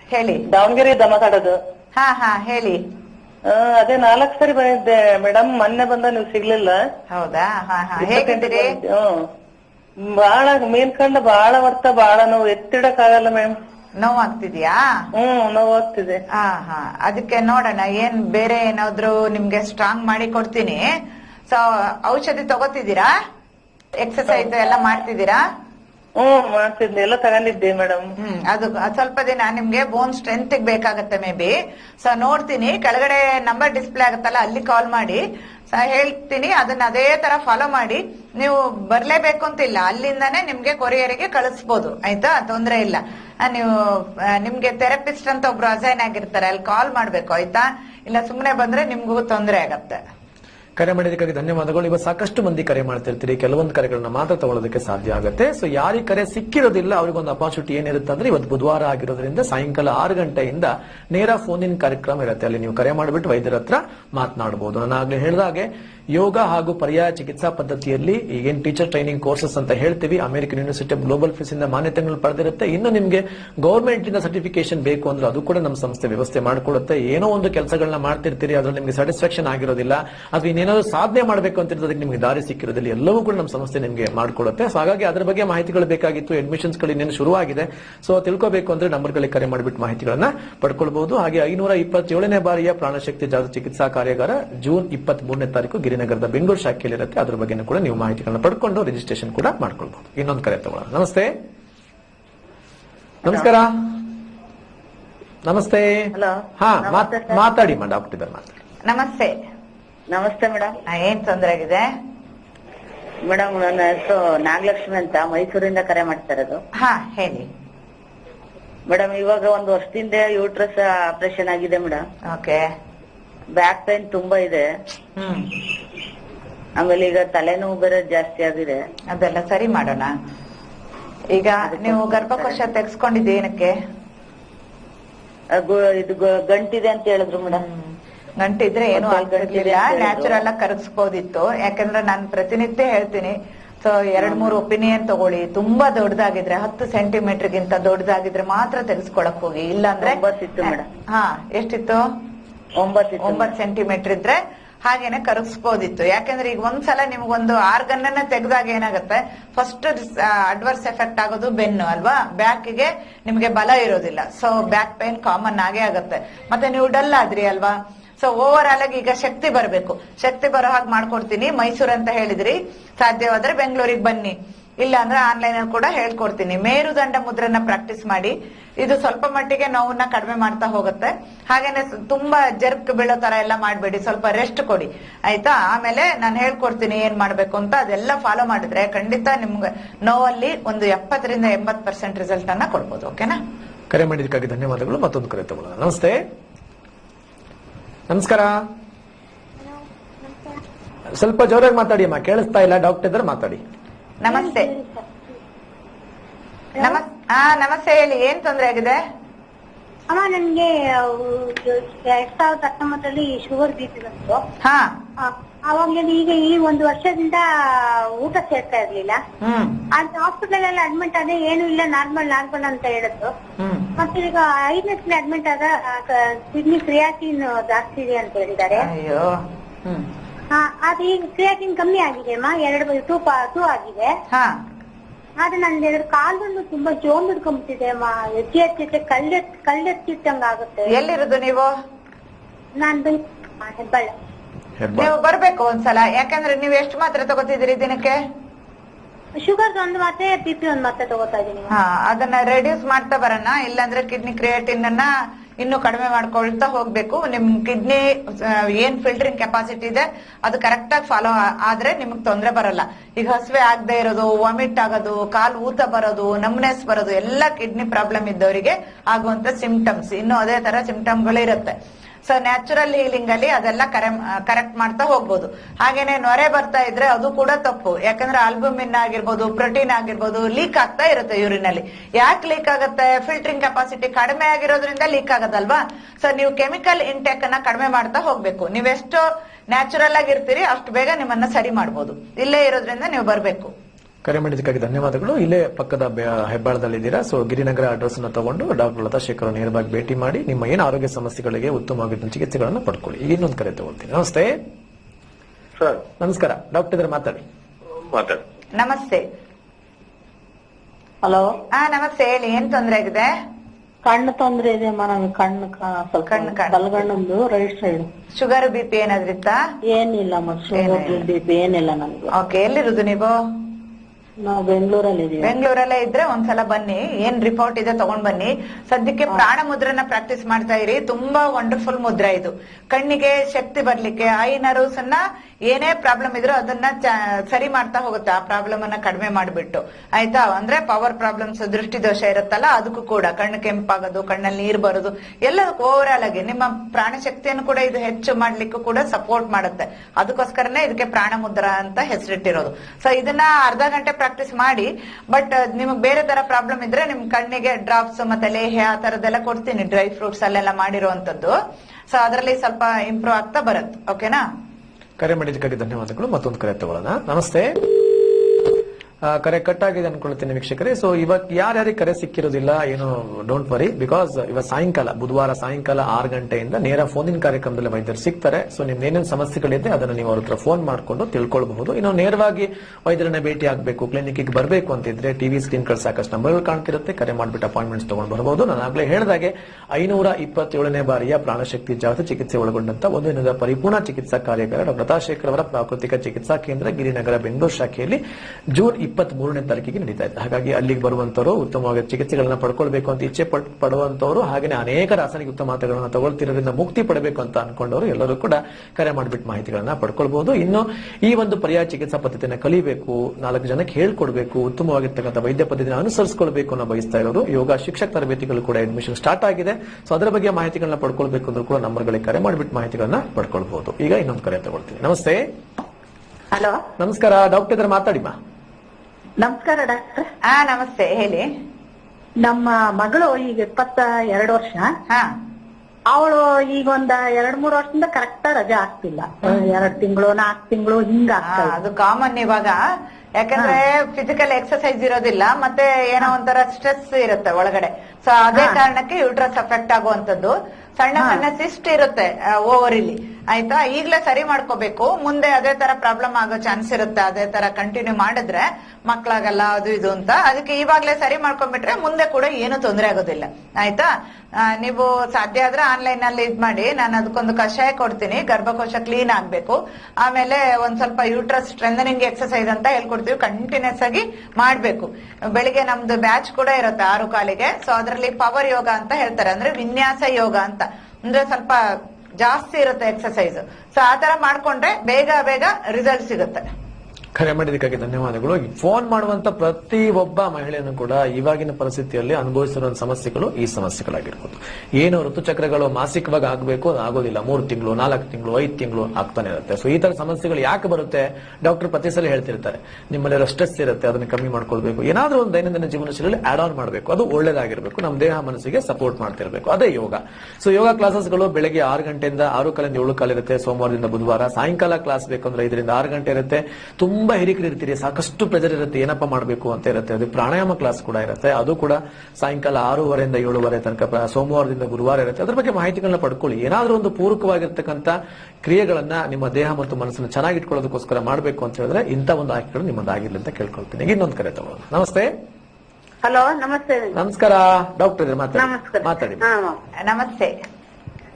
ಹೇಳಿ. ದಾವಣಗೆರೆಯಿಂದ ಮಾತಾಡೋದು. ಹಾ ಹಾ ಹೇಳಿ. ಆ, ಅದೇ ನಾಲ್ಕು ಸರಿ ಬಂದಿದ್ದೆ. ಮೇಡಮ್ ಮೊನ್ನೆ ಬಂದ ನೀವು ಸಿಗ್ಲಿಲ್ಲ. ಹೌದಾ? ಹಾ ಹಾ. ಹೇಗಿದ್ದೀರಿ? ಹ್ಮ್ ಬಾಳ ಮೇಲ್ಕಂಡ ಬಾಳ ವರ್ತ ಬಾಳ ನೋವು. ಎತ್ತಿಡಕ್ ಆಗಲ್ಲ ಮ್ಯಾಮ್ ನೋವಾಗ್ತಿದ್ಯಾ? ಹ್ಮ್ ನೋವು ಆಗ್ತಿದೆ ಹಾ ಹಾ. ಅದಕ್ಕೆ ನೋಡೋಣ ಏನ್ ಬೇರೆ ಏನಾದ್ರು ನಿಮ್ಗೆ ಸ್ಟ್ರಾಂಗ್ ಮಾಡಿ ಕೊಡ್ತೀನಿ. ಸೊ ಔಷಧಿ ತಗೋತಿದ್ದೀರಾ? ಎಕ್ಸರ್ಸೈಸ್ ಎಲ್ಲ ಮಾಡ್ತಿದ್ದೀರಾ? ಹ್ಮ್ ಎಲ್ಲ ಮೇಡಮ್. ಅದು ಸ್ವಲ್ಪ ದಿನ ನಿಮ್ಗೆ ಬೋನ್ ಸ್ಟ್ರೆಂತ್ ಬೇಕಾಗತ್ತೆ ಮೇ ಬಿ. ಸೊ ನೋಡ್ತೀನಿ. ಕೆಳಗಡೆ ನಂಬರ್ ಡಿಸ್ಪ್ಲೇ ಆಗುತ್ತಲ್ಲ, ಅಲ್ಲಿ ಕಾಲ್ ಮಾಡಿ. ಸೊ ಹೇಳ್ತೀನಿ, ಅದನ್ನ ಅದೇ ತರ ಫಾಲೋ ಮಾಡಿ. ನೀವು ಬರ್ಲೇಬೇಕು ಅಂತಿಲ್ಲ. ಅಲ್ಲಿಂದಾನೇ ನಿಮ್ಗೆ ಕೊರಿಯರಿಗೆ ಕಳಿಸ್ಬೋದು. ಆಯ್ತಾ? ತೊಂದ್ರೆ ಇಲ್ಲ. ನೀವು ನಿಮ್ಗೆ ಥೆರಪಿಸ್ಟ್ ಅಂತ ಒಬ್ರು ಅಸೈನ್ ಆಗಿರ್ತಾರೆ. ಅಲ್ಲಿ ಕಾಲ್ ಮಾಡ್ಬೇಕು, ಆಯ್ತಾ? ಇಲ್ಲ ಸುಮ್ನೆ ಬಂದ್ರೆ ನಿಮ್ಗೂ ತೊಂದ್ರೆ ಆಗತ್ತೆ. ಕರೆ ಮಾಡಿದ್ದಕ್ಕಾಗಿ ಧನ್ಯವಾದಗಳು. ಇವತ್ತು ಸಾಕಷ್ಟು ಮಂದಿ ಕರೆ ಮಾಡ್ತಿರ್ತೀರಿ ಕೆಲವೊಂದು ಕರೆಗಳನ್ನ ಮಾತ್ರ ತಗೊಳ್ಳೋದಕ್ಕೆ ಸಾಧ್ಯ ಆಗುತ್ತೆ. ಸೊ ಯಾರಿಗೆ ಕರೆ ಸಿಕ್ಕಿರೋದಿಲ್ಲ, ಅವ್ರಿಗೊಂದು ಅಪಾರ್ಚುನಿಟಿ ಏನಿರುತ್ತೆ ಅಂದ್ರೆ ಇವತ್ತು ಬುಧವಾರ ಆಗಿರೋದ್ರಿಂದ ಸಾಯಂಕಾಲ ಆರು ಗಂಟೆಯಿಂದ ನೇರ ಫೋನ್ ಇನ್ ಕಾರ್ಯಕ್ರಮ ಇರುತ್ತೆ. ಅಲ್ಲಿ ನೀವು ಕರೆ ಮಾಡಿಬಿಟ್ಟು ವೈದ್ಯರ ಹತ್ರ ಮಾತನಾಡಬಹುದು ನಾನು ಆಗ್ಲೇ ಹೇಳಿದಾಗೆ ಯೋಗ ಹಾಗೂ ಪರ್ಯಾಯ ಚಿಕಿತ್ಸಾ ಪದ್ಧತಿಯಲ್ಲಿ ಈಗೇನ್ ಟೀಚರ್ ಟ್ರೈನಿಂಗ್ ಕೋರ್ಸಸ್ ಅಂತ ಹೇಳ್ತೀವಿ. American university of global peace ಇಂದ ಮಾನ್ಯತೆಗಳು ಪಡೆದಿರುತ್ತೆ. ಇನ್ನು ನಿಮಗೆ ಗೌರ್ಮೆಂಟ್ ಇಂದ ಸರ್ಟಿಫಿಕೇಶನ್ ಬೇಕು ಅಂದ್ರೆ ಅದು ಕೂಡ ನಮ್ಮ ಸಂಸ್ಥೆ ವ್ಯವಸ್ಥೆ ಮಾಡಿಕೊಡುತ್ತೆ ಏನೋ ಒಂದು ಕೆಲಸಗಳನ್ನ ಮಾಡ್ತಿರ್ತೀರಿ, ಅದ್ರಲ್ಲಿ ನಿಮಗೆ ಸ್ಯಾಟಿಸ್ಫ್ಯಾಕ್ಷನ್ ಆಗಿರೋದಿಲ್ಲ. ಅಥವಾ ಇನ್ನೇನಾದ್ರು ಸಾಧನೆ ಮಾಡಬೇಕು ಅಂತ ಇರೋದಕ್ಕೆ ನಿಮಗೆ ದಾರಿ ಸಿಕ್ಕಿರೋದಿಲ್ಲ. ಎಲ್ಲವೂ ಕೂಡ ನಮ್ಮ ಸಂಸ್ಥೆ ನಿಮಗೆ ಮಾಡಿಕೊಡುತ್ತೆ ಸೊ ಹಾಗಾಗಿ ಅದ್ರ ಬಗ್ಗೆ ಮಾಹಿತಿಗಳು ಬೇಕಾಗಿತ್ತು. ಅಡ್ಮಿಷನ್ಸ್ಗಳು ಇನ್ನೇನು ಶುರುವಾಗಿದೆ. ಸೊ ತಿಳ್ಕೊಬೇಕು ಅಂದ್ರೆ ನಂಬರ್ಗಳಿಗೆ ಕರೆ ಮಾಡಿಬಿಟ್ಟು ಮಾಹಿತಿಗಳನ್ನ ಪಡ್ಕೊಳ್ಬಹುದು. ಹಾಗೆ ಐನೂರ ಇಪ್ಪತ್ತೇಳನೇ ಬಾರಿಯ ಪ್ರಾಣಶಕ್ತಿ ಜಾಗೃತಿ ಚಿಕಿತ್ಸಾ ಕಾರ್ಯಾಗಾರ ಜೂನ್ ಇಪ್ಪತ್ತ್ ಮೂರನೇ ತಾರೀಕು ಗಿರಿನಗರದ ಬೆಂಗಳೂರು ಶಾಖೆಯಲ್ಲಿರುತ್ತೆ. ಅದ್ರ ಬಗ್ಗೆ ಕೂಡ ನೀವು ಮಾಹಿತಿಗಳನ್ನ ಪಡ್ಕೊಂಡು ರಿಜಿಸ್ಟ್ರೇಷನ್ ಕೂಡ ಮಾಡ್ಕೊಳ್ಬಹುದು ಇನ್ನೊಂದು ಕರೆ ತಗೊಳ್ಳೋಣ. ನಮಸ್ತೆ. ನಮಸ್ಕಾರ. ನಮಸ್ತೆ. ಹಾ. ಮಾತಾಡಿ ಮಾ ಡಾಕ್ಟರ್ ಇದ್ದಾರೆ ಮಾತಾಡಿ. ನಮಸ್ತೆ. ನಮಸ್ತೆ ಮೇಡಮ್ ಏನ್ ತೊಂದರೆ ಆಗಿದೆ? ಮೇಡಮ್ ನನ್ನ ಹೆಸರು ನಾಗಲಕ್ಷ್ಮಿ ಅಂತ ಮೈಸೂರಿಂದ ಕರೆ ಮಾಡ್ತಾ ಇರೋದು. ಹಾ ಹೇಳಿ. ಮೇಡಮ್ ಇವಾಗ ಒಂದು ವರ್ಷದಿಂದ ಯೂಟ್ರಸ್ ಆಪರೇಷನ್ ಆಗಿದೆ ಮೇಡಮ್ ಓಕೆ. ಬ್ಯಾಕ್ ಪೇನ್ ತುಂಬಾ ಇದೆ. ಹ್ಮ್. ಆಮೇಲೆ ಈಗ ತಲೆನೋವು ಬೇರೆ ಜಾಸ್ತಿ ಆಗಿದೆ. ಅದೆಲ್ಲ ಸರಿ ಮಾಡೋಣ. ಈಗ ನೀವು ಗರ್ಭಕೋಶ ತೆಗೆಸ್ಕೊಂಡಿದ್ದೆ ಏನಕ್ಕೆ? ಗು- ಇದು ಗ- ಗಂಟಿದೆ ಅಂತ ಹೇಳಿದ್ರು ಮೇಡಮ್ ಗಂಟಿದ್ರೆ ಏನು ಮತ್ತೆ ಆಗ್ತಿರ್ಲಿಲ್ಲ ಗಂಟಿದೆ ಅಂತ ನ್ಯಾಚುರಲ್ ಆಗಿ ಕರಗಿಸ್ಬೋದಿತ್ತು. ಯಾಕಂದ್ರೆ ನಾನು ಪ್ರತಿನಿತ್ಯ ಹೇಳ್ತೀನಿ ಸೊ ಎರಡ್ ಮೂರು ಒಪಿನಿಯನ್ ತಗೊಳ್ಳಿ. ತುಂಬಾ ದೊಡ್ಡದಾಗಿದ್ರೆ ಹತ್ತು ಸೆಂಟಿಮೀಟರ್ ಗಿಂತ ದೊಡ್ಡದಾಗಿದ್ರೆ ಮಾತ್ರ ತೆಗೆಸ್ಕೊಳಕ್ ಹೋಗಿ. ಇಲ್ಲಾಂದ್ರೆ ಒಂಬತ್ತಿತ್ತು madam. ಹಾ ಎಷ್ಟಿತ್ತು? ಒಂಬತ್ತಿತ್ತು ಒಂಬತ್ ಸೆಂಟಿಮೀಟರ್ ಇದ್ರೆ ಹಾಗೇನೆ ಕರಗಿಸ್ಬೋದಿತ್ತು. ಯಾಕಂದ್ರೆ ಈಗ ಒಂದ್ಸಲ ನಿಮ್ಗೊಂದು ಅನ್ನ ತೆಗೆದಾಗ ಏನಾಗುತ್ತೆ? ಫಸ್ಟ್ ಅಡ್ವರ್ಸ್ ಎಫೆಕ್ಟ್ ಆಗೋದು ಬೆನ್ನು ಅಲ್ವಾ? ಬ್ಯಾಕ್ಗೆ ನಿಮ್ಗೆ ಬಲ ಇರೋದಿಲ್ಲ. ಸೊ ಬ್ಯಾಕ್ ಪೇನ್ ಕಾಮನ್ ಆಗೇ ಆಗುತ್ತೆ. ಮತ್ತೆ ನೀವು ಡಲ್ ಆದ್ರಿ ಅಲ್ವಾ? ಸೊ ಓವರ್ ಆಲ್ ಆಗಿ ಈಗ ಶಕ್ತಿ ಬರಬೇಕು. ಶಕ್ತಿ ಬರೋ ಹಾಗೆ ಮಾಡ್ಕೊಡ್ತೀನಿ. ಮೈಸೂರು ಅಂತ ಹೇಳಿದ್ರಿ. ಸಾಧ್ಯವಾದ್ರೆ ಬೆಂಗಳೂರಿಗೆ ಬನ್ನಿ. ಇಲ್ಲ ಅಂದ್ರೆ ಆನ್ಲೈನ್ ಅಲ್ಲಿ ಕೂಡ ಹೇಳ್ಕೊಡ್ತೀನಿ. ಮೇರುದಂಡ ಮುದ್ರನ್ನ ಪ್ರಾಕ್ಟೀಸ್ ಮಾಡಿ. ಇದು ಸ್ವಲ್ಪ ಮಟ್ಟಿಗೆ ನೋವನ್ನ ಕಡಿಮೆ ಮಾಡ್ತಾ ಹೋಗುತ್ತೆ. ಹಾಗೇನೆ ತುಂಬಾ ಜರ್ಕ್ ಬೀಳೋ ತರ ಎಲ್ಲ ಮಾಡಬೇಡಿ. ಸ್ವಲ್ಪ ರೆಸ್ಟ್ ಕೊಡಿ. ಆಯ್ತಾ? ಆಮೇಲೆ ನಾನು ಹೇಳ್ಕೊಡ್ತೀನಿ ಏನ್ ಮಾಡ್ಬೇಕು ಅಂತ ಅದೆಲ್ಲ ಫಾಲೋ ಮಾಡಿದ್ರೆ ಖಂಡಿತ ನಿಮ್ಗೆ ನೋವಲ್ಲಿ ಒಂದು ಎಪ್ಪತ್ತರಿಂದ ಎಂಬತ್ ಪರ್ಸೆಂಟ್ ರಿಸಲ್ಟ್ ಅನ್ನ ಕೊಡ್ಬೋದು. ಓಕೆನಾ ಕರೆ ಮಾಡಿದಕ್ಕಾಗಿ ಧನ್ಯವಾದಗಳು. ಮತ್ತೊಂದು ಕರೆ ತಗೊಳ್ಳೋಣ. ನಮಸ್ತೆ. ನಮಸ್ಕಾರ. ಸ್ವಲ್ಪ ಜೋರಾಗಿ ಮಾತಾಡಿ ಅಮ್ಮ. ಕೇಳಿಸ್ತಾ ಇಲ್ಲ. ಡಾಕ್ಟರ್ ಇದ್ರೆ ಮಾತಾಡಿ. ನಮಸ್ತೆ. ನಮಸ್ ಹಾ ನಮಸ್ತೆ ಹೇಳಿ ಏನ್ ತೊಂದ್ರೆ ಆಗಿದೆ? ಅಮ್ಮ ನನ್ಗೆ ಎರಡ್ ಸಾವಿರದ ಹತ್ತೊಂಬತ್ತರಲ್ಲಿ ಶುಗರ್ ಬಿ ಪಿ ಬಂತು. ಹಾ. ಅವಾಗ್ಲಿಂದ ಈಗ ಈ ಒಂದು ವರ್ಷದಿಂದ ಊಟ ಸೇರ್ತಾ ಇರ್ಲಿಲ್ಲ. ಅದು ಹಾಸ್ಪಿಟಲ್ ಎಲ್ಲ ಅಡ್ಮಿಟ್ ಆದ್ರೆ ಏನು ಇಲ್ಲ ನಾರ್ಮಲ್ ನಾರ್ಮಲ್ ಅಂತ ಹೇಳಿದ್ರು ಮತ್ತೆ ಈಗ ಐದನೇ ಅಡ್ಮಿಟ್ ಆದ ಕಿಡ್ನಿ ಕ್ರಿಯಾಟಿನ್ ಜಾಸ್ತಿ ಇದೆ ಅಂತ ಹೇಳಿದ್ದಾರೆ. ಅದು ಈಗ ಕ್ರಿಯಾಟಿನ್ ಕಮ್ಮಿ ಆಗಿದೆ ಅಮ್ಮ ಎರಡು ಟೂ ಟೂ ಆಗಿದೆ. ಹಾ. ಆದ್ರೆ ನನ್ ಎರಡು ಕಾಲನ್ನು ತುಂಬಾ ಜೋಮ್ ಹಿಡ್ಕೊಂಡ್ಬಿಟ್ಟಿದೆ ಅಮ್ಮ ಹೆಜ್ಜೆ ಹತ್ತಿತ್ತೆ ಕಲ್ಲೆತ್ ಕಲ್ಲೆತ್ತಿಟ್ಟಂಗ ಆಗುತ್ತೆ. ಎಲ್ಲಿರೋದು ನೀವು? ನಾನ್ ಹೆಬ್ಬಳ್ಳ ಹೆಬ್ಬಾಳ. ಹೆಬ್ಬ ನೀವು ಬರ್ಬೇಕು ಒಂದ್ಸಲ ಯಾಕಂದ್ರೆ ನೀವು ಎಷ್ಟು ಮಾತ್ರೆ ತಗೋತಿದ್ದೀರಿ ದಿನಕ್ಕೆ? ಶುಗರ್ ಒಂದು ಮಾತ್ರೆ ಬಿ ಪಿ ಒಂದ್ ಮಾತ್ರೆ ತಗೋತಾ ಇದೀನಿ ಹಾ ಅದನ್ನ ರೆಡ್ಯೂಸ್ ಮಾಡ್ತಾ ಬರೋಣ ಇಲ್ಲಾಂದ್ರೆ ಕಿಡ್ನಿ ಕ್ರಿಯೇಟಿನ್ ಅನ್ನ ಇನ್ನು ಕಡಿಮೆ ಮಾಡ್ಕೊಳ್ತಾ ಹೋಗ್ಬೇಕು. ನಿಮ್ ಕಿಡ್ನಿ ಏನ್ ಫಿಲ್ಟರಿಂಗ್ ಕೆಪಾಸಿಟಿ ಇದೆ, ಅದು ಕರೆಕ್ಟ್ ಆಗಿ ಫಾಲೋ ಆದ್ರೆ ನಿಮ್ಗೆ ತೊಂದ್ರೆ ಬರಲ್ಲ. ಈಗ ಹಸಿವೆ ಆಗದೆ ಇರೋದು ವಾಮಿಟ್ ಆಗೋದು, ಕಾಲ್ ಊತ ಬರೋದು ನಮ್ನೆಸ್ ಬರೋದು, ಎಲ್ಲ ಕಿಡ್ನಿ ಪ್ರಾಬ್ಲಮ್ ಇದ್ದವರಿಗೆ ಆಗುವಂತ ಸಿಂಪ್ಟಮ್ಸ್ ಇನ್ನು ಅದೇ ತರ ಸಿಂಪ್ಟಮ್ಗಳು ಇರುತ್ತೆ. ಸೊ ನ್ಯಾಚುರಲ್ ಹೀಲಿಂಗ್ ಅಲ್ಲಿ ಅದೆಲ್ಲ ಕರೆಕ್ಟ್ ಮಾಡ್ತಾ ಹೋಗ್ಬೋದು. ಹಾಗೇನೆ ನೊರೆ ಬರ್ತಾ ಇದ್ರೆ ಅದು ಕೂಡ ತಪ್ಪು. ಯಾಕಂದ್ರೆ ಆಲ್ಬುಮಿನ್ ಆಗಿರ್ಬೋದು ಪ್ರೋಟೀನ್ ಆಗಿರ್ಬೋದು ಲೀಕ್ ಆಗ್ತಾ ಇರುತ್ತೆ ಯೂರಿನ್ ಅಲ್ಲಿ ಯಾಕೆ ಲೀಕ್ ಆಗುತ್ತೆ? ಫಿಲ್ಟರಿಂಗ್ ಕೆಪಾಸಿಟಿ ಕಡಿಮೆ ಆಗಿರೋದ್ರಿಂದ ಲೀಕ್ ಆಗೋದಲ್ವಾ ಸೊ ನೀವು ಕೆಮಿಕಲ್ ಇಂಟೇಕ್ ಅನ್ನ ಕಡಿಮೆ ಮಾಡ್ತಾ ಹೋಗ್ಬೇಕು. ನೀವೆಷ್ಟು ನ್ಯಾಚುರಲ್ ಆಗಿರ್ತೀರಿ, ಅಷ್ಟು ಬೇಗ ನಿಮ್ಮನ್ನ ಸರಿ ಮಾಡ್ಬೋದು. ಇಲ್ಲೇ ಇರೋದ್ರಿಂದ ನೀವು ಬರ್ಬೇಕು. ಕರೆ ಮಾಡಿದ್ದಕ್ಕಾಗಿ ಧನ್ಯವಾದಗಳು. ಇಲ್ಲೇ ಪಕ್ಕದ ಹೆಬ್ಬಾಳದಲ್ಲಿ ಹೆಬ್ಬಾಳದಲ್ಲಿದ್ದೀರಾ. ಸೊ ಗಿರಿನಗರ ಅಡ್ರೆಸ್ ಅನ್ನ ತಗೊಂಡು ಡಾಕ್ಟರ್ ಲತಾ ಶೇಖರ್ ನೇರವಾಗಿ ಭೇಟಿ ಮಾಡಿ ನಿಮ್ಮ ಏನು ಆರೋಗ್ಯ ಸಮಸ್ಯೆಗಳಿಗೆ ಉತ್ತಮವಾಗಿದ್ದ ಚಿಕಿತ್ಸೆಗಳನ್ನು ಪಡ್ಕೊಳ್ಳಿ. ಈಗ ಇನ್ನೊಂದು ಕರೆ ತಗೊಳ್ತೀನಿ. ನಮಸ್ತೆ. ಸರ್. ನಮಸ್ಕಾರ. ಡಾಕ್ಟರ್ ಇದ್ರೆ ಮಾತಾಡಿ. ಮಾತಾಡಿ. ನಮಸ್ತೆ. ಹಲೋ. ಹಾ ನಮಸ್ತೆ ಹೇಳಿ. ಏನ್ ತೊಂದ್ರೆ ಆಗಿದೆ? ಕಣ್ಣು ತೊಂದ್ರೆ ಇದೆ ಅಮ್ಮ. ಕಣ್ಣು ಸ್ವಲ್ಪ ಕಣ್ಣು ಬಲಗಣ್ಣಂದು right side sugar BP P ಏನಾದ್ರಿತ್ತಾ? ಏನಿಲ್ಲ ಅಮ್ಮ. ಶುಗರ್ ಬಿ ಪಿ ಏನಿಲ್ಲ ನನಗೆ. ಓಕೆ ಎಲ್ಲಿರುದು ನೀವು? ನಾವು ಬೆಂಗಳೂರಲ್ಲಿ ಇದೀವಿ. ಬೆಂಗಳೂರಲ್ಲೇ ಇದ್ರೆ ಒಂದ್ಸಲ ಬನ್ನಿ. ಏನ್ ರಿಪೋರ್ಟ್ ಇದೆ ತಗೊಂಡ್ ಬನ್ನಿ. ಸದ್ಯಕ್ಕೆ ಪ್ರಾಣ ಮುದ್ರನ ಪ್ರಾಕ್ಟೀಸ್ ಮಾಡ್ತಾ ಇರಿ. ತುಂಬಾ ವಂಡರ್ಫುಲ್ ಮುದ್ರ ಇದು. ಕಣ್ಣಿಗೆ ಶಕ್ತಿ ಬರ್ಲಿಕ್ಕೆ ಐ ನರ್ವ್ಸ್ ಅನ್ನ ಏನೇ ಪ್ರಾಬ್ಲಮ್ ಇದ್ರೂ ಅದನ್ನ ಸರಿ ಮಾಡ್ತಾ ಹೋಗುತ್ತೆ. ಆ ಪ್ರಾಬ್ಲಮ್ ಅನ್ನ ಕಡಿಮೆ ಮಾಡಿಬಿಟ್ಟು. ಆಯ್ತಾ? ಅಂದ್ರೆ ಪವರ್ ಪ್ರಾಬ್ಲಮ್ಸ್ ದೃಷ್ಟಿ ದೋಷ ಇರುತ್ತಲ್ಲ, ಅದಕ್ಕೂ ಕೂಡ. ಕಣ್ಣು ಕೆಂಪಾಗೋದು, ಕಣ್ಣಲ್ಲಿ ನೀರ್ ಬರೋದು ಎಲ್ಲದಕ್ಕೂ ಓವರ್ ಆಲ್ ಆಗಿ ನಿಮ್ಮ ಪ್ರಾಣ ಶಕ್ತಿಯನ್ನು ಕೂಡ ಇದು ಹೆಚ್ಚು ಮಾಡ್ಲಿಕ್ಕೂ ಕೂಡ ಸಪೋರ್ಟ್ ಮಾಡುತ್ತೆ. ಅದಕ್ಕೋಸ್ಕರನೇ ಇದಕ್ಕೆ ಪ್ರಾಣ ಮುದ್ರ ಅಂತ ಹೆಸರಿಟ್ಟಿರೋದು. ಸೊ ಇದನ್ನ ಅರ್ಧ ಗಂಟೆ ಪ್ರಾಕ್ಟೀಸ್ ಮಾಡಿ ಬಟ್ ನಿಮಗೆ ಬೇರೆ ತರ ಪ್ರಾಬ್ಲಮ್ ಇದ್ರೆ ನಿಮ್ ಕಣ್ಣಿಗೆ ಡ್ರಾಪ್ಸ್ ಮತ್ತೆ ಲೇಹ್ಯ ಆ ತರದೆಲ್ಲ ಕೊಡ್ತೀನಿ. ಡ್ರೈ ಫ್ರೂಟ್ಸ್ ಅಲ್ಲೆಲ್ಲ ಮಾಡಿರುವಂತದ್ದು ಸೊ ಅದರಲ್ಲಿ ಸ್ವಲ್ಪ ಇಂಪ್ರೂವ್ ಆಗ್ತಾ ಬರುತ್ತೆ. ಓಕೆನಾ ಕರೆ ಮಾಡಿದ್ದಕ್ಕಾಗಿ ಧನ್ಯವಾದಗಳು. ಮತ್ತೊಂದು ಕರೆ ತಗೊಳ್ಳೋಣ. ನಮಸ್ತೆ. ಕರೆ ಕಟ್ ಆಗಿದೆ ಅನ್ಕೊಳ್ತೀನಿ ವೀಕ್ಷಕರೇ. ಸೊ ಇವಾಗ ಯಾರ್ಯಾರಿಗೆ ಕರೆ ಸಿಕ್ಕಿರೋದಿಲ್ಲ, ಏನು ಡೋಂಟ್ ವರಿ ಬಿಕಾಸ್ ಇವಾಗ ಸಾಯಂಕಾಲ, ಬುಧವಾರ ಸಾಯಂಕಾಲ ಆರು ಗಂಟೆಯಿಂದ ನೇರ ಫೋನಿನ ಕಾರ್ಯಕ್ರಮದಲ್ಲಿ ವೈದ್ಯರು ಸಿಗ್ತಾರೆ. ಸೊ ನಿಮ್ದು ಏನೇನು ಸಮಸ್ಯೆಗಳಿದೆ, ಅದನ್ನ ನೀವು ಅವ್ರ ಹತ್ರ ಫೋನ್ ಮಾಡ್ಕೊಂಡು ತಿಳ್ಕೊಳ್ಬಹುದು. ಇನ್ನು ನೇರವಾಗಿ ವೈದ್ಯರನ್ನ ಭೇಟಿ ಆಗಬೇಕು ಕ್ಲಿನಿಕ್ಗೆ ಬರಬೇಕು ಅಂತಿದ್ರೆ ಟಿವಿ ಸ್ಕ್ರೀನ್ಗಳು ಸಾಕಷ್ಟು ನಂಬರ್ಗಳು ಕಾಣ್ತಿರುತ್ತೆ. ಕರೆ ಮಾಡಿಬಿಟ್ಟು ಅಪಾಯಿಂಟ್ಮೆಂಟ್ಸ್ ತಗೊಂಡು ಬರಬಹುದು ನಾನು ಆಗಲೇ ಹೇಳಿದಾಗೆ ಐನೂರ ಇಪ್ಪತ್ತೇಳನೇ ಬಾರಿಯ ಪ್ರಾಣಶಕ್ತಿ ಜಾಗೃತಿ ಚಿಕಿತ್ಸೆ ಒಳಗೊಂಡಂತ ಒಂದು ದಿನದ ಪರಿಪೂರ್ಣ ಚಿಕಿತ್ಸಾ ಕಾರ್ಯಾಗಾರ ಡಾಕ್ಟರ್ ಲತಾಶೇಖರ್ ಅವರ ಪ್ರಾಕೃತಿಕ ಚಿಕಿತ್ಸಾ ಕೇಂದ್ರ ಗಿರಿನಗರ ಬೆಂಗಳೂರು ಶಾಖೆಯಲ್ಲಿ ಜೂನ್ ಇಪ್ಪತ್ತ್ ಮೂರನೇ ತಾರೀಕಿಗೆ ನಡೀತಾ ಇದೆ. ಹಾಗಾಗಿ ಅಲ್ಲಿಗೆ ಬರುವಂತವರು ಉತ್ತಮವಾಗಿ ಚಿಕಿತ್ಸೆಗಳನ್ನ ಪಡ್ಕೊಳ್ಬೇಕು ಅಂತ ಇಚ್ಛೆ ಪಡ್- ಪಡುವಂತವರು ಹಾಗೆ ಅನೇಕ ರಾಸಾಯನಿಕ ಯುಕ್ತ ಮಾತ್ರೆಗಳನ್ನ ತಗೊಳ್ತಿರೋದ್ರಿಂದ ಮುಕ್ತಿ ಪಡಬೇಕು ಅಂತ ಅನ್ಕೊಂಡವರು ಎಲ್ಲರೂ ಕೂಡ ಕರೆ ಮಾಡಿಬಿಟ್ಟು ಮಾಹಿತಿಗಳನ್ನ ಪಡ್ಕೊಳ್ಬಹುದು ಇನ್ನು ಈ ಒಂದು ಪರ್ಯಾಯ ಚಿಕಿತ್ಸಾ ಪದ್ಧತಿಯನ್ನ ಕಲಿಬೇಕು ನಾಲ್ಕು ಜನಕ್ಕೆ ಹೇಳ್ಕೊಡ್ಬೇಕು ಉತ್ತಮವಾಗಿರ್ತಕ್ಕಂಥ ವೈದ್ಯ ಪದ್ಧತಿನ ಅನುಸರಿಸಿಕೊಳ್ಬೇಕು ಅನ್ನೋ ಬಯಸ್ತಾ ಇರೋರು ಯೋಗ ಶಿಕ್ಷಕ ತರಬೇತಿಗಳು ಕೂಡ ಅಡ್ಮಿಷನ್ ಸ್ಟಾರ್ಟ್ ಆಗಿದೆ. ಸೊ ಅದರ ಬಗ್ಗೆ ಮಾಹಿತಿಗಳನ್ನ ಪಡ್ಕೊಳ್ಬೇಕು ಅಂದ್ರೂ ಕೂಡ ನಂಬರ್ಗಳಿಗೆ ಕರೆ ಮಾಡಿಬಿಟ್ಟು ಮಾಹಿತಿಗಳನ್ನ ಪಡ್ಕೊಳ್ಬಹುದು ಈಗ ಇನ್ನೊಂದು ಕರೆ ತಗೊಳ್ತೀನಿ. ನಮಸ್ತೆ. ಹಲೋ. ನಮಸ್ಕಾರ. ಡಾಕ್ಟರ್ ಮಾತಾಡಿಮಾ ನಮಸ್ಕಾರ ಡಾಕ್ಟರ್. ಹಾ ನಮಸ್ತೆ ಹೇಳಿ. ನಮ್ಮ ಮಗಳು ಈಗ ಇಪ್ಪತ್ತ ಎರಡು ವರ್ಷ. ಹಾ. ಅವಳು ಈಗ ಒಂದ ಎರಡ್ ಮೂರ್ ವರ್ಷದಿಂದ ಕರೆಕ್ಟ್ ರಜೆ ಆಗ್ತಿಲ್ಲ. ಎರಡ್ ತಿಂಗಳು ನಾಲ್ಕು ತಿಂಗಳು ಹಿಂಗ ಅದು ಕಾಮನ್ ಇವಾಗ. ಯಾಕಂದ್ರೆ ಫಿಸಿಕಲ್ ಎಕ್ಸರ್ಸೈಸ್ ಇರೋದಿಲ್ಲ ಮತ್ತೆ ಏನೋ ಒಂಥರ ಸ್ಟ್ರೆಸ್ ಇರುತ್ತೆ ಒಳಗಡೆ. ಸೊ ಅದೇ ಕಾರಣಕ್ಕೆ ಯೂಟ್ರಸ್ ಅಫೆಕ್ಟ್ ಆಗುವಂತದ್ದು ಸಣ್ಣ ಸಣ್ಣ ಸಿಸ್ಟ್ ಇರುತ್ತೆ ಓವರ್ ಇಲ್ಲಿ. ಆಯ್ತಾ? ಈಗ್ಲೇ ಸರಿ ಮಾಡ್ಕೋಬೇಕು. ಮುಂದೆ ಅದೇ ತರ ಪ್ರಾಬ್ಲಮ್ ಆಗೋ ಚಾನ್ಸ್ ಇರುತ್ತೆ. ಅದೇ ತರ ಕಂಟಿನ್ಯೂ ಮಾಡಿದ್ರೆ ಮಕ್ಳಾಗಲ್ಲ ಅದು ಇದು ಅಂತ. ಅದಕ್ಕೆ ಇವಾಗ್ಲೇ ಸರಿ ಮಾಡ್ಕೊಂಡ್ಬಿಟ್ರೆ ಮುಂದೆ ಕೂಡ ಏನು ತೊಂದರೆ ಆಗೋದಿಲ್ಲ. ಆಯ್ತಾ? ನೀವು ಸಾಧ್ಯ ಆದ್ರೆ ಆನ್ಲೈನ್ ಅಲ್ಲಿ ಇದ್ ಮಾಡಿ. ನಾನು ಅದಕ್ಕೊಂದು ಕಷಾಯ ಕೊಡ್ತೀನಿ. ಗರ್ಭಕೋಶ ಕ್ಲೀನ್ ಆಗ್ಬೇಕು. ಆಮೇಲೆ ಒಂದ್ ಸ್ವಲ್ಪ ಯೂಟ್ರಸ್ ಸ್ಟ್ರೆಂದನಿಂಗ್ ಎಕ್ಸರ್ಸೈಸ್ ಅಂತ ಹೇಳ್ಕೊಡ್ತೀವಿ. ಕಂಟಿನ್ಯೂಸ್ ಆಗಿ ಮಾಡ್ಬೇಕು. ಬೆಳಿಗ್ಗೆ ನಮ್ದು ಬ್ಯಾಚ್ ಕೂಡ ಇರುತ್ತೆ ಆರು ಕಾಲಿಗೆ. ಸೊ ಅದರಲ್ಲಿ ಪವರ್ ಯೋಗ ಅಂತ ಹೇಳ್ತಾರೆ. ಅಂದ್ರೆ ವಿನ್ಯಾಸ ಯೋಗ ಅಂತ. ಅಂದ್ರೆ ಸ್ವಲ್ಪ ಜಾಸ್ತಿ ಇರುತ್ತೆ ಎಕ್ಸಸೈಸ್ ಸೊ ಆತರ ತರ ಮಾಡ್ಕೊಂಡ್ರೆ ಬೇಗ ಬೇಗ ರಿಸಲ್ಟ್ ಸಿಗುತ್ತೆ. ಕರೆ ಮಾಡಿದ್ದಕ್ಕಾಗಿ ಧನ್ಯವಾದಗಳು. ಫೋನ್ ಮಾಡುವಂತ ಪ್ರತಿ ಒಬ್ಬ ಮಹಿಳೆಯನ್ನು ಕೂಡ ಇವಾಗಿನ ಪರಿಸ್ಥಿತಿಯಲ್ಲಿ ಅನುಭವಿಸಿರುವ ಸಮಸ್ಯೆಗಳು ಈ ಸಮಸ್ಯೆಗಳಾಗಿರ್ಬೋದು. ಏನು ಋತುಚಕ್ರಗಳು ಮಾಸಿಕವಾಗಿ ಆಗಬೇಕು, ಆಗೋದಿಲ್ಲ. ಮೂರು ತಿಂಗಳು, ನಾಲ್ಕು ತಿಂಗಳು, ಐದು ತಿಂಗಳು ಆಗ್ತಾನೆ ಇರುತ್ತೆ. ಸೊ ಈ ತರ ಸಮಸ್ಯೆಗಳು ಯಾಕೆ ಬರುತ್ತೆ? ಡಾಕ್ಟರ್ ಪ್ರತಿ ಸಲ ಹೇಳ್ತಿರ್ತಾರೆ ನಿಮ್ಮಲ್ಲಿ ಸ್ಟ್ರೆಸ್ ಇರುತ್ತೆ, ಅದನ್ನ ಕಮ್ಮಿ ಮಾಡ್ಕೊಳ್ಬೇಕು. ಏನಾದ್ರೂ ಒಂದು ದೈನಂದಿನ ಜೀವನ ಶೈಲಿಯಲ್ಲಿ ಆಡ್ ಆನ್ ಮಾಡಬೇಕು. ಅದು ಒಳ್ಳೇದಾಗಿರ್ಬೇಕು. ನಮ್ಮ ದೇಹ ಮನಸ್ಸಿಗೆ ಸಪೋರ್ಟ್ ಮಾಡ್ತಿರ್ಬೇಕು. ಅದೇ ಯೋಗ. ಸೊ ಯೋಗ ಕ್ಲಾಸಸ್ಗಳು ಬೆಳಗ್ಗೆ ಆರು ಗಂಟೆಯಿಂದ ಆರು ಕಾಲಿಂದ ಏಳು ಕಾಲ ಇರುತ್ತೆ ಸೋಮವಾರದಿಂದ ಬುಧವಾರ. ಸಾಯಂಕಾಲ ಕ್ಲಾಸ್ ಬೇಕಂದ್ರೆ ಐದರಿಂದ ಆರು ಗಂಟೆ ಇರುತ್ತೆ. ತುಂಬಾ ಹಿರಿಕರು ಇರ್ತೀರಿ ಸಾಕಷ್ಟು ಪ್ರೆಜರ್ ಇರುತ್ತೆ ಏನಪ್ಪ ಮಾಡಬೇಕು ಅಂತ ಇರುತ್ತೆ. ಅದು ಪ್ರಾಣಾಯಾಮ ಕ್ಲಾಸ್ ಕೂಡ ಇರುತ್ತೆ ಅದು ಕೂಡ ಸಾಯಂಕಾಲ ಆರೂವರೆಯಿಂದ ಏಳುವರೆ ತನಕ ಸೋಮವಾರದಿಂದ ಗುರುವಾರ ಇರುತ್ತೆ. ಅದ್ರ ಬಗ್ಗೆ ಮಾಹಿತಿಗಳನ್ನ ಪಡ್ಕೊಳ್ಳಿ. ಏನಾದ್ರೂ ಒಂದು ಪೂರಕವಾಗಿರ್ತಕ್ಕಂಥ ಕ್ರಿಯೆಗಳನ್ನ ನಿಮ್ಮ ದೇಹ ಮತ್ತು ಮನಸ್ಸನ್ನು ಚೆನ್ನಾಗಿ ಇಟ್ಕೊಳ್ಳೋದಕ್ಕೋಸ್ಕರ ಮಾಡಬೇಕು ಅಂತ ಹೇಳಿದ್ರೆ ಇಂಥ ಒಂದು ಆಯ್ಕೆಗಳು ನಿಮ್ಮದಾಗಿರ್ಲಿ ಅಂತ ಕೇಳ್ಕೊಳ್ತೀನಿ. ಇನ್ನೊಂದು ಕರೆ ತಗೊಳ್ಳೋಣ. ನಮಸ್ತೆ. ಹಲೋ ನಮಸ್ತೆ. ನಮಸ್ಕಾರ. ಡಾಕ್ಟರ್ ಮಾತಾಡಿ. ನಮಸ್ತೆ.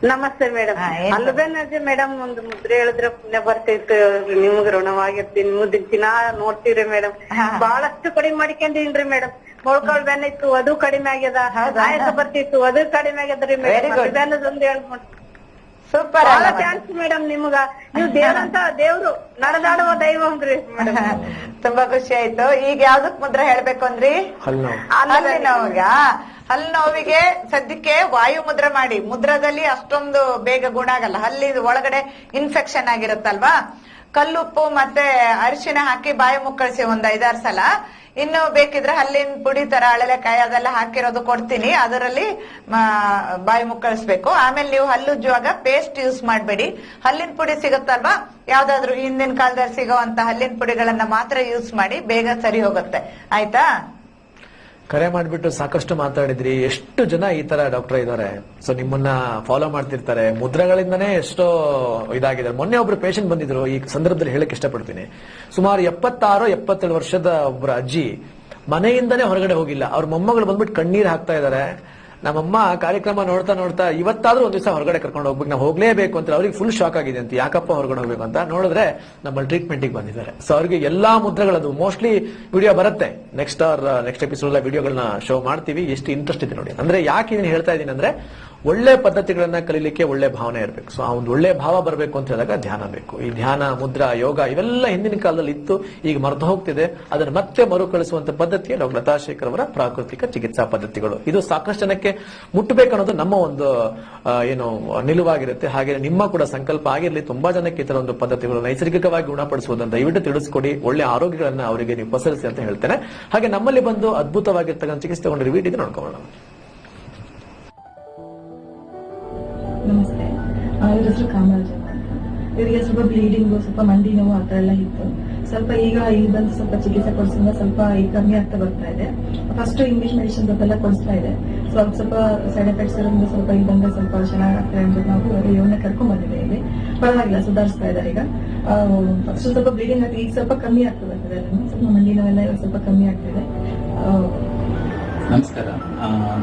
ನಮಸ್ತೆ ಮೇಡಮ್. ಏನ್ ಅಲ್ಲದೇನಜ್ಜಿ ಮೇಡಮ್. ಒಂದು ಮುದ್ರೆ ಹೇಳಿದ್ರೆ ಪುಣ್ಯ ಬರ್ತೈತೆ ನಿಮ್ಗೆ ಋಣವಾಗಿರ್ತೀನಿ. ಮುಂದಿನ ದಿನ ನೋಡ್ತೀರಿ ಮೇಡಮ್. ಬಹಳಷ್ಟು ಕಡಿಮೆ ಮಾಡ್ಕೊಂಡಿನ್ರಿ ಮೇಡಮ್. ಮೊಳ್ಕೊಳ್ ಬೆನ್ನ ಇತ್ತು ಅದು ಕಡಿಮೆ ಆಗ್ಯದ? ಆಯಸ ಬರ್ತಿತ್ತು ಅದು ಕಡಿಮೆ ಆಗ್ಯದ್ರಿ. ಮೇಡಮ್. ಹೇಳ್ಕೊಂಡು ಹೇಳ್ಬಿಟ್ಟು ಸೂಪರ್ ಬಹಳ ಥ್ಯಾಂಕ್ಸ್ ಮೇಡಮ್ ನಿಮ್ಗ. ನೀವು ದೇವ್ರಂತ ದೇವ್ರು ನಡೆದಾಡುವ ದೈವ ಅಂದ್ರಿ ತುಂಬಾ ಖುಷಿ ಆಯ್ತು. ಈಗ ಯಾವ್ದಕ್ ಮುದ್ರೆ ಹೇಳ್ಬೇಕು ಅಂದ್ರಿ? ಅಲ್ಲಿ ನೋವಿಗ ಹಲ್ಲು ನೋವಿಗೆ ಸದ್ಯಕ್ಕೆ ವಾಯು ಮುದ್ರ ಮಾಡಿ. ಮುದ್ರದಲ್ಲಿ ಅಷ್ಟೊಂದು ಬೇಗ ಗುಣ ಆಗಲ್ಲ. ಹಲ್ಲಿ ಒಳಗಡೆ ಇನ್ಫೆಕ್ಷನ್ ಆಗಿರುತ್ತಲ್ವಾ? ಕಲ್ಲುಪ್ಪು ಮತ್ತೆ ಅರಿಶಿನ ಹಾಕಿ ಬಾಯಿ ಮುಕ್ಕಳಿಸಿ ಒಂದ್ ಐದಾರು ಸಲ. ಇನ್ನು ಬೇಕಿದ್ರೆ ಹಲ್ಲಿನ ಪುಡಿ ತರ ಅಳಲೆಕಾಯಿ ಅದೆಲ್ಲ ಹಾಕಿರೋದು ಕೊಡ್ತೀನಿ. ಅದರಲ್ಲಿ ಬಾಯಿ ಮುಕ್ಕಳಿಸ್ಬೇಕು ಆಮೇಲೆ ನೀವು ಹಲ್ಲುಜ್ಜುವಾಗ ಪೇಸ್ಟ್ ಯೂಸ್ ಮಾಡಬೇಡಿ. ಹಲ್ಲಿನ ಪುಡಿ ಸಿಗುತ್ತಲ್ವಾ? ಯಾವ್ದಾದ್ರು ಹಿಂದಿನ ಕಾಲದಲ್ಲಿ ಸಿಗೋವಂತ ಹಲ್ಲಿನ ಪುಡಿಗಳನ್ನ ಮಾತ್ರ ಯೂಸ್ ಮಾಡಿ ಬೇಗ ಸರಿ ಹೋಗುತ್ತೆ. ಆಯ್ತಾ? ಕರೆ ಮಾಡಿಬಿಟ್ಟು ಸಾಕಷ್ಟು ಮಾತಾಡಿದ್ರಿ. ಎಷ್ಟು ಜನ ಈ ತರ ಡಾಕ್ಟರ್ ಇದ್ದಾರೆ ಸೊ ನಿಮ್ಮನ್ನ ಫಾಲೋ ಮಾಡ್ತಿರ್ತಾರೆ. ಮುದ್ರಗಳಿಂದನೇ ಎಷ್ಟೋ ಇದಾಗಿದ್ದಾರೆ. ಮೊನ್ನೆ ಒಬ್ರು ಪೇಷಂಟ್ ಬಂದಿದ್ರು. ಈ ಸಂದರ್ಭದಲ್ಲಿ ಹೇಳಕ್ ಇಷ್ಟಪಡ್ತೀನಿ. ಸುಮಾರು ಎಪ್ಪತ್ತಾರು, ಎಪ್ಪತ್ತೇಳು ವರ್ಷದ ಒಬ್ಬರ ಅಜ್ಜಿ ಮನೆಯಿಂದನೇ ಹೊರಗಡೆ ಹೋಗಿಲ್ಲ. ಅವ್ರ ಮೊಮ್ಮಗಳು ಬಂದ್ಬಿಟ್ಟು ಕಣ್ಣೀರ್ ಹಾಕ್ತಾ ಇದ್ದಾರೆ ನಮ್ಮಮ್ಮ ಕಾರ್ಯಕ್ರಮ ನೋಡ್ತಾ ನೋಡ್ತಾ ಇವತ್ತಾದ್ರೂ ಒಂದ್ ದಿವಸ ಹೊರಗಡೆ ಕರ್ಕೊಂಡು ಹೋಗ್ಬೇಕು. ನಾವು ಹೋಗ್ಲೇಬೇಕು ಅಂತ ಅವ್ರಿಗೆ ಫುಲ್ ಶಾಕ್ ಆಗಿದೆ ಅಂತ ಯಾಕಪ್ಪ ಹೊರಗಡೆ ಹೋಗ್ಬೇಕು ಅಂತ? ನೋಡಿದ್ರೆ ನಮ್ಮಲ್ಲಿ ಟ್ರೀಟ್ಮೆಂಟ್ ಬಂದಿದ್ದಾರೆ. ಸೊ ಅವ್ರಿಗೆ ಎಲ್ಲಾ ಮುದ್ರೆಗಳದು ಮೋಸ್ಟ್ಲಿ ವಿಡಿಯೋ ಬರುತ್ತೆ. ನೆಕ್ಸ್ಟ್ ಅವರ್ ನೆಕ್ಸ್ಟ್ ಎಪಿಸೋಡ್ ವಿಡಿಯೋಗಳನ್ನ ಶೋ ಮಾಡ್ತೀವಿ. ಎಷ್ಟು ಇಂಟ್ರೆಸ್ಟ್ ಇದೆ ನೋಡಿ. ಅಂದ್ರೆ ಯಾಕೆ ಇದನ್ನ ಹೇಳ್ತಾ ಇದ್ದೀನಿ ಅಂದ್ರೆ ಒಳ್ಳೆ ಪದ್ಧತಿಗಳನ್ನ ಕಲೀಲಿಕ್ಕೆ ಒಳ್ಳೆ ಭಾವನೆ ಇರಬೇಕು. ಸೊ ಆ ಒಂದು ಒಳ್ಳೆ ಭಾವ ಬರಬೇಕು ಅಂತ ಹೇಳಿದಾಗ ಧ್ಯಾನ ಬೇಕು. ಈ ಧ್ಯಾನ, ಮುದ್ರಾ, ಯೋಗ ಇವೆಲ್ಲ ಹಿಂದಿನ ಕಾಲದಲ್ಲಿ ಇತ್ತು, ಈಗ ಮರೆತು ಹೋಗ್ತಿದೆ. ಅದನ್ನ ಮತ್ತೆ ಮರುಕಳಿಸುವಂತ ಪದ್ಧತಿಯೇ ಡಾಕ್ಟರ್ ಲತಾ ಶೇಖರ್ ಅವರ ಪ್ರಾಕೃತಿಕ ಚಿಕಿತ್ಸಾ ಪದ್ಧತಿಗಳು. ಇದು ಸಾಕಷ್ಟು ಜನಕ್ಕೆ ಮುಟ್ಟಬೇಕನ್ನೋದು ನಮ್ಮ ಒಂದು ಏನು ನಿಲುವಾಗಿರುತ್ತೆ. ಹಾಗೆ ನಿಮ್ಮ ಕೂಡ ಸಂಕಲ್ಪ ಆಗಿರಲಿ, ತುಂಬಾ ಜನಕ್ಕೆ ಈ ತರ ಒಂದು ಪದ್ಧತಿಗಳು ನೈಸರ್ಗಿಕವಾಗಿ ಗುಣಪಡಿಸುವುದನ್ನು ದಯವಿಟ್ಟು ತಿಳಿಸ್ಕೊಡಿ. ಒಳ್ಳೆ ಆರೋಗ್ಯಗಳನ್ನ ಅವರಿಗೆ ನೀವು ಪಸರಿಸಿ ಅಂತ ಹೇಳ್ತೇನೆ. ಹಾಗೆ ನಮ್ಮಲ್ಲಿ ಬಂದು ಅದ್ಭುತವಾಗಿರ್ತಕ್ಕಂಥ ಚಿಕಿತ್ಸೆ ತಗೊಂಡು ರಿವೀಟ್ ನೋಡ್ಕೊಳ್ಳೋಣ. ಇವ್ರ ಹೆಸರು ಇವರಿಗೆ ಸ್ವಲ್ಪ ಬ್ಲೀಡಿಂಗ್ ಸ್ವಲ್ಪ ಮಂಡಿ ನೋವು ಆ ಥರ ಎಲ್ಲ ಇತ್ತು. ಸ್ವಲ್ಪ ಈಗ ಇಲ್ಲಿ ಬಂದು ಸ್ವಲ್ಪ ಚಿಕಿತ್ಸೆ ಕೊಡಿಸಿದ ಸ್ವಲ್ಪ ಈಗ ಕಮ್ಮಿ ಆಗ್ತಾ ಬರ್ತಾ ಇದೆ. ಫಸ್ಟ್ ಇಂಗ್ಲಿಷ್ ಮೆಡಿಸಿನ್ ಎಲ್ಲ ಕೊಡಿಸ್ತಾ ಇದೆ. ಸ್ವಲ್ಪ ಸ್ವಲ್ಪ ಸೈಡ್ ಎಫೆಕ್ಟ್ಸ್ ಇರೋದ್ರಿಂದ ಸ್ವಲ್ಪ ಇಲ್ಲಿ ಬಂದ್ರೆ ಸ್ವಲ್ಪ ಚೆನ್ನಾಗಾಗ್ತದೆ ಅಂತ ನಾವು ಇವನ್ನ ಕರ್ಕೊಂಡ್ ಬಂದಿದೆ ಇಲ್ಲಿ. ಪರವಾಗಿಲ್ಲ, ಸುಧಾರಿಸ್ತಾ ಇದ್ದಾರೆ ಈಗ. ಫಸ್ಟ್ ಸ್ವಲ್ಪ ಬ್ಲೀಡಿಂಗ್ ಆಗ್ತದೆ ಈಗ ಸ್ವಲ್ಪ ಕಮ್ಮಿ ಆಗ್ತಾ ಬರ್ತದೆ ಸ್ವಲ್ಪ ಮಂಡಿ ನೋವೆಲ್ಲ ಇವಾಗ ಸ್ವಲ್ಪ ಕಮ್ಮಿ ಆಗ್ತಿದೆ ನಮಸ್ಕಾರ.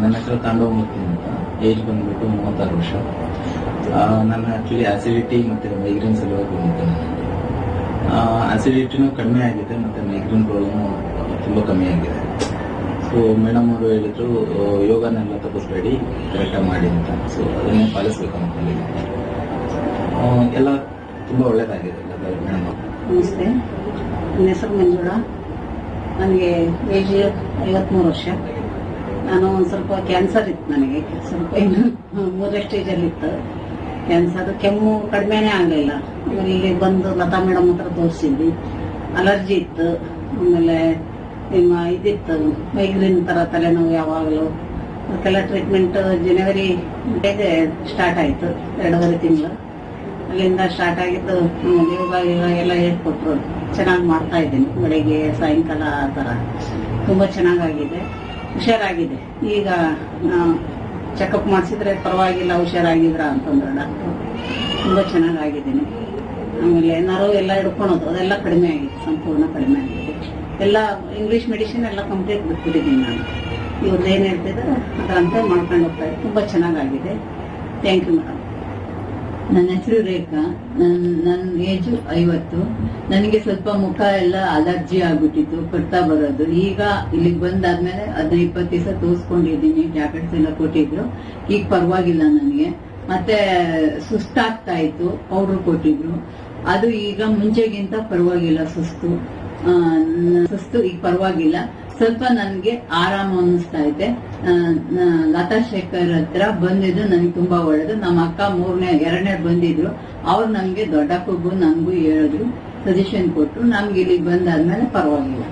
ನನ್ನ ಹೆಸರು ತಾಂಡವಮೂರ್ತಿ ಅಂತ. ಏಜ್ ಬಂದ್ಬಿಟ್ಟು ಮೂವತ್ತಾರು ವರ್ಷ. ಆ, ನನ್ನ ಆಕ್ಚುಲಿ ಆಸಿಡಿಟಿ ಮತ್ತೆ ಮೈಗ್ರೇನ್ ಸಲುವಾಗಿ ಬಂದಿದ್ದೆ ಆಸಿಡಿಟಿನೂ ಕಡಿಮೆ ಆಗಿದೆ ಮತ್ತೆ ಮೈಗ್ರೇನ್ ಪ್ರಾಬ್ಲಮ್ ತುಂಬಾ ಕಮ್ಮಿ ಆಗಿದೆ. ಸೊ ಮೇಡಮ್ ಅವರು ಹೇಳಿದ್ರು ಯೋಗನೆಲ್ಲ ತಗೋಬೇಡಿ ಕರೆಕ್ಟಾಗಿ ಮಾಡಿ ಅಂತ. ಸೊ ಅದನ್ನೇ ಪಾಲಿಸ್ಬೇಕು ಅನ್ಕೊಂಡಿದ್ದೀನಿ ಎಲ್ಲ ತುಂಬಾ ಒಳ್ಳೇದಾಗಿದೆ ಮೇಡಮ್ ನಮಸ್ತೆ. ನನ್ನ ಹೆಸರು ಮಂಜುಳಾ. ನನಗೆ ಏಜ್ ಐವತ್ಮೂರು ವರ್ಷ. ನಾನು ಒಂದು ಸ್ವಲ್ಪ ಕ್ಯಾನ್ಸರ್ ಇತ್ತು ನನಗೆ ಸ್ವಲ್ಪ ಇನ್ನು ಮೂರನೇ ಸ್ಟೇಜಲ್ಲಿ ಇತ್ತು. ಕ್ಯಾನ್ಸರ್ ಕೆಮ್ಮು ಕಡಿಮೆನೇ ಆಗಲಿಲ್ಲ. ಆಮೇಲೆ ಇಲ್ಲಿ ಬಂದು ಲತಾ ಮೇಡಮ್ ಹತ್ರ ತೋರಿಸಿದ್ವಿ. ಅಲರ್ಜಿ ಇತ್ತು. ಆಮೇಲೆ ನಿಮ್ಮ ಇದಿತ್ತು ಮೈಗ್ರೇನ್ ಥರ ತಲೆನೋವು ಯಾವಾಗಲೂ. ಅದಕ್ಕೆಲ್ಲ ಟ್ರೀಟ್ಮೆಂಟ್ ಜನವರಿ ಸ್ಟಾರ್ಟ್ ಆಯಿತು, ಎರಡೂವರೆ ತಿಂಗಳು. ಅಲ್ಲಿಂದ ಸ್ಟಾರ್ಟ್ ಆಗಿದ್ದು ಯೋಗ ಎಲ್ಲ ಹೇಳ್ಕೊಟ್ರು, ಚೆನ್ನಾಗಿ ಮಾಡ್ತಾ ಇದ್ದೀನಿ. ಬೆಳಿಗ್ಗೆ, ಸಾಯಂಕಾಲ ಆ ಥರ. ತುಂಬ ಚೆನ್ನಾಗಾಗಿದೆ. ಹುಷಾರಾಗಿದೆ. ಈಗ ಚೆಕಪ್ ಮಾಡಿಸಿದ್ರೆ ಪರವಾಗಿಲ್ಲ ಹುಷಾರಾಗಿದ್ರ ಅಂತಂದ್ರೆ ಡಾಕ್ಟರ್ ತುಂಬ ಚೆನ್ನಾಗಾಗಿದ್ದೀನಿ. ಆಮೇಲೆ ನರವು ಎಲ್ಲ ಹಿಡ್ಕೊಳೋದು, ಅದೆಲ್ಲ ಕಡಿಮೆ ಆಗಿದೆ, ಸಂಪೂರ್ಣ ಕಡಿಮೆ ಆಗಿದೆ. ಎಲ್ಲ ಇಂಗ್ಲೀಷ್ ಮೆಡಿಸಿನ್ ಎಲ್ಲ ಕಂಪ್ಲೀಟ್ ಬಿಟ್ಬಿಟ್ಟಿದ್ದೀನಿ ನಾನು. ಇವ್ರದ್ದು ಏನು ಹೇಳ್ತಿದ್ದಾರೆ ಅದರಂತೆ ಮಾಡ್ಕೊಂಡು ಹೋಗ್ತಾ ಇದ್ದೀನಿ. ತುಂಬ ಚೆನ್ನಾಗಾಗಿದೆ. ಥ್ಯಾಂಕ್ ಯು ಮೇಡಮ್ ನನ್ನ ಹೆಸರು ರೇಖಾ. ನನ್ ನನ್ನ ಏಜು ಐವತ್ತು. ನನಗೆ ಸ್ವಲ್ಪ ಮುಖ ಎಲ್ಲ ಅಲರ್ಜಿ ಆಗ್ಬಿಟ್ಟಿತ್ತು, ಕೊಡ್ತಾ ಬರೋದು. ಈಗ ಇಲ್ಲಿಗೆ ಬಂದಾದ್ಮೇಲೆ ಹದಿನೈದು ಇಪ್ಪತ್ತು ದಿವಸ ತೋರಿಸ್ಕೊಂಡಿದ್ದೀನಿ ಟ್ಯಾಬ್ಲೆಟ್ಸ್ ಎಲ್ಲ ಕೊಟ್ಟಿದ್ರು. ಈಗ ಪರವಾಗಿಲ್ಲ ನನಗೆ. ಮತ್ತೆ ಸುಸ್ತಾಗ್ತಾ ಇತ್ತು ಪೌಡರ್ ಕೊಟ್ಟಿದ್ರು. ಅದು ಈಗ ಮುಂಚೆಗಿಂತ ಪರವಾಗಿಲ್ಲ ಸುಸ್ತು. ಸುಸ್ತು ಈಗ ಪರವಾಗಿಲ್ಲ. ಸ್ವಲ್ಪ ನನ್ಗೆ ಆರಾಮ ಅನ್ನಿಸ್ತಾ ಇದೆ. ಲತಾ ಶೇಖರ್ ಹತ್ರ ಬಂದಿದ್ದು ನನ್ಗೆ ತುಂಬಾ ಒಳ್ಳೇದು. ನಮ್ಮ ಅಕ್ಕ ಮೂರನೇ, ಎರಡನೇ ಬಂದಿದ್ರು. ಅವ್ರು ನಮ್ಗೆ ದೊಡ್ಡ ಕೂಗು ನನ್ಗೂ ಹೇಳಿದ್ರು ಸಜೆಷನ್ ಕೊಟ್ರು. ನಮ್ಗೆ ಇಲ್ಲಿಗೆ ಬಂದಾದ್ಮೇಲೆ ಪರವಾಗಿಲ್ಲ.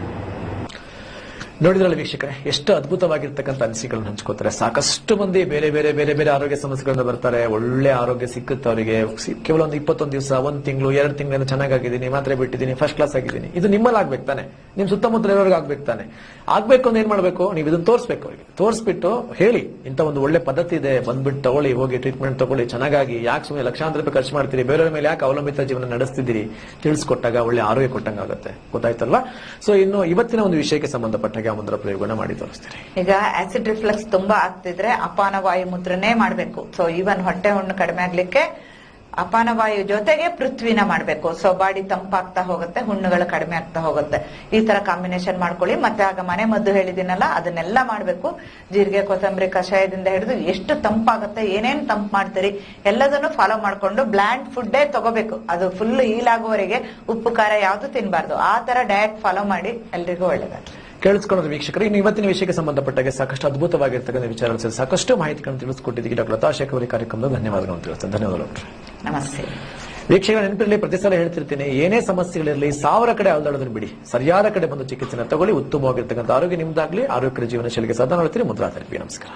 ನೋಡಿದ್ರಲ್ಲ ವೀಕ್ಷಕರೇ, ಎಷ್ಟು ಅದ್ಭುತವಾಗಿರ್ತಕ್ಕಂಥ ಅನಿಸಿಕೆಗಳನ್ನು ಹಂಚ್ಕೋತಾರೆ. ಸಾಕಷ್ಟು ಮಂದಿ ಬೇರೆ ಬೇರೆ ಬೇರೆ ಬೇರೆ ಆರೋಗ್ಯ ಸಮಸ್ಯೆಗಳಿಂದ ಬರ್ತಾರೆ. ಒಳ್ಳೆ ಆರೋಗ್ಯ ಸಿಕ್ಕುತ್ತೆ ಅವರಿಗೆ. ಕೇವಲ ಒಂದು ಇಪ್ಪತ್ತೊಂದು ದಿವಸ, ಒಂದು ತಿಂಗಳು, ಎರಡು ತಿಂಗಳು ಚೆನ್ನಾಗಿದ್ದೀನಿ ಮಾತ್ರೆ ಬಿಟ್ಟಿದ್ದೀನಿ ಫಸ್ಟ್ ಕ್ಲಾಸ್ ಆಗಿದ್ದೀನಿ. ಇದು ನಿಮ್ಮಲ್ಲಿ ಆಗ್ಬೇಕು ತಾನೆ. ನಿಮ್ ಸುತ್ತಮುತ್ತ ಇರೋರ್ಗೆ ಆಗ್ಬೇಕು ತಾನೆ. ಆಗ್ಬೇಕು ಅಂದ್ರೆ ಏನ್ ಮಾಡ್ಬೇಕು? ನೀವು ಇದನ್ನ ತೋರಿಸ್ಬೇಕು ಅವರಿಗೆ. ತೋರಿಸ್ಬಿಟ್ಟು ಹೇಳಿ, ಇಂಥ ಒಂದು ಒಳ್ಳೆ ಪದ್ಧತಿ ಇದೆ, ಬಂದ್ಬಿಟ್ಟು ತಗೊಳ್ಳಿ, ಹೋಗಿ ಟ್ರೀಟ್ಮೆಂಟ್ ತಗೊಳ್ಳಿ ಚೆನ್ನಾಗಿ ಯಾಕೆ ಸುಮ್ಮನೆ ಲಕ್ಷಾಂತರ ರೂಪಾಯಿ ಖರ್ಚು ಮಾಡ್ತೀರಿ? ಬೇರೆಯವ್ರ ಮೇಲೆ ಯಾಕೆ ಅವಲಂಬಿತ ಜೀವನ ನಡೆಸ್ತಿದ್ದೀರಿ? ತಿಳಿಸ್ಕೊಟ್ಟಾಗ ಒಳ್ಳೆ ಆರೋಗ್ಯ ಕೊಟ್ಟಂಗಾಗುತ್ತೆ. ಗೊತ್ತಾಯ್ತಲ್ವಾ? ಸೊ ಇನ್ನು ಇವತ್ತಿನ ಒಂದು ವಿಷಯಕ್ಕೆ ಸಂಬಂಧಪಟ್ಟಾಗ ಆ ಮುದ್ರ ಪ್ರಯೋಗನ ಮಾಡಿ ತೋರಿಸ್ತೀರಿ ಈಗ ಆಸಿಡ್ ರಿಫ್ಲೆಕ್ಸ್ ತುಂಬಾ ಆಗ್ತಿದ್ರೆ ಅಪಾನ ವಾಯು ಮುದ್ರನೇ ಮಾಡಬೇಕು. ಸೊ ಈವನ್ ಹೊಟ್ಟೆ ಹುಣ್ಣು ಕಡಿಮೆ ಆಗ್ಲಿಕ್ಕೆ ಅಪಾನ ವಾಯು ಜೊತೆಗೆ ಪೃಥ್ವಿನ ಮಾಡಬೇಕು. ಸೊ ಬಾಡಿ ತಂಪಾಗ್ತಾ ಹೋಗುತ್ತೆ, ಹುಣ್ಣುಗಳು ಕಡಿಮೆ ಆಗ್ತಾ ಹೋಗುತ್ತೆ. ಈ ತರ ಕಾಂಬಿನೇಷನ್ ಮಾಡ್ಕೊಳ್ಳಿ. ಮತ್ತೆ ಆಗ ಮನೆ ಮದ್ದು ಹೇಳಿದಿನಲ್ಲ ಅದನ್ನೆಲ್ಲ ಮಾಡಬೇಕು. ಜೀರಿಗೆ, ಕೊತ್ತಂಬರಿ, ಕಷಾಯದಿಂದ ಹಿಡಿದು ಎಷ್ಟು ತಂಪಾಗುತ್ತೆ, ಏನೇನ್ ತಂಪು ಮಾಡ್ತೀರಿ, ಎಲ್ಲದನ್ನು ಫಾಲೋ ಮಾಡ್ಕೊಂಡು ಬ್ಲ್ಯಾಂಡ್ ಫುಡ್ಡೇ ತಗೋಬೇಕು. ಅದು ಫುಲ್ ಹೀಲ್ ಆಗುವವರೆಗೆ ಉಪ್ಪು, ಖಾರ ಯಾವ್ದು ತಿನ್ಬಾರ್ದು. ಆ ತರ ಡಯಟ್ ಫಾಲೋ ಮಾಡಿ ಎಲ್ರಿಗೂ ಒಳ್ಳೇದಾಗ್ಲಿ. ಕೇಳಿಸ್ಕೊಂಡ್ರೆ ವೀಕ್ಷಕರು ಇನ್ನು ಇವತ್ತಿನ ವಿಷಯಕ್ಕೆ ಸಂಬಂಧಪಟ್ಟಾಗ ಸಾಕಷ್ಟು ಅದ್ಭುತವಾಗಿರ್ತಕ್ಕಂಥ ವಿಚಾರ ಸಾಕಷ್ಟು ಮಾಹಿತಿಗಳನ್ನು ತಿಳಿಸ್ಕೊಟ್ಟಿದ್ದಕ್ಕೆ ಡಾಕ್ಟರ್ ಲತಾ ಶೇಖರ್ ಅವರ ಕಾರ್ಯಕ್ರಮದ ಧನ್ಯವಾದಗಳನ್ನು ತಿಳಿಸ್ತೇನೆ. ಧನ್ಯವಾದಗಳು ಡಾಕ್ಟರ್. ನಮಸ್ತೆ. ವೀಕ್ಷಕರ ನೆನಪಿರಲಿ ಪ್ರತಿ ಸಲ ಹೇಳ್ತಿರ್ತೀನಿ ಏನೇ ಸಮಸ್ಯೆಗಳಿರಲಿ ಸಾವಿರ ಕಡೆ ಅಲ್ದಾಡೋದನ್ನು ಬಿಡಿ. ಸರಿಯಾದ ಕಡೆ ಬಂದು ಚಿಕಿತ್ಸೆನ ತಗೊಳ್ಳಿ ಉತ್ತಮವಾಗಿರ್ತಕ್ಕಂಥ ಆರೋಗ್ಯ ನಿಮ್ದಾಗಲಿ ಆರೋಗ್ಯ ಜೀವನ ಶೈಲಿಗೆ ಸದಾ ನೋಡ್ತೀರಿ ಮುದ್ರಾ ಥೆರಪಿ ನಮಸ್ಕಾರ.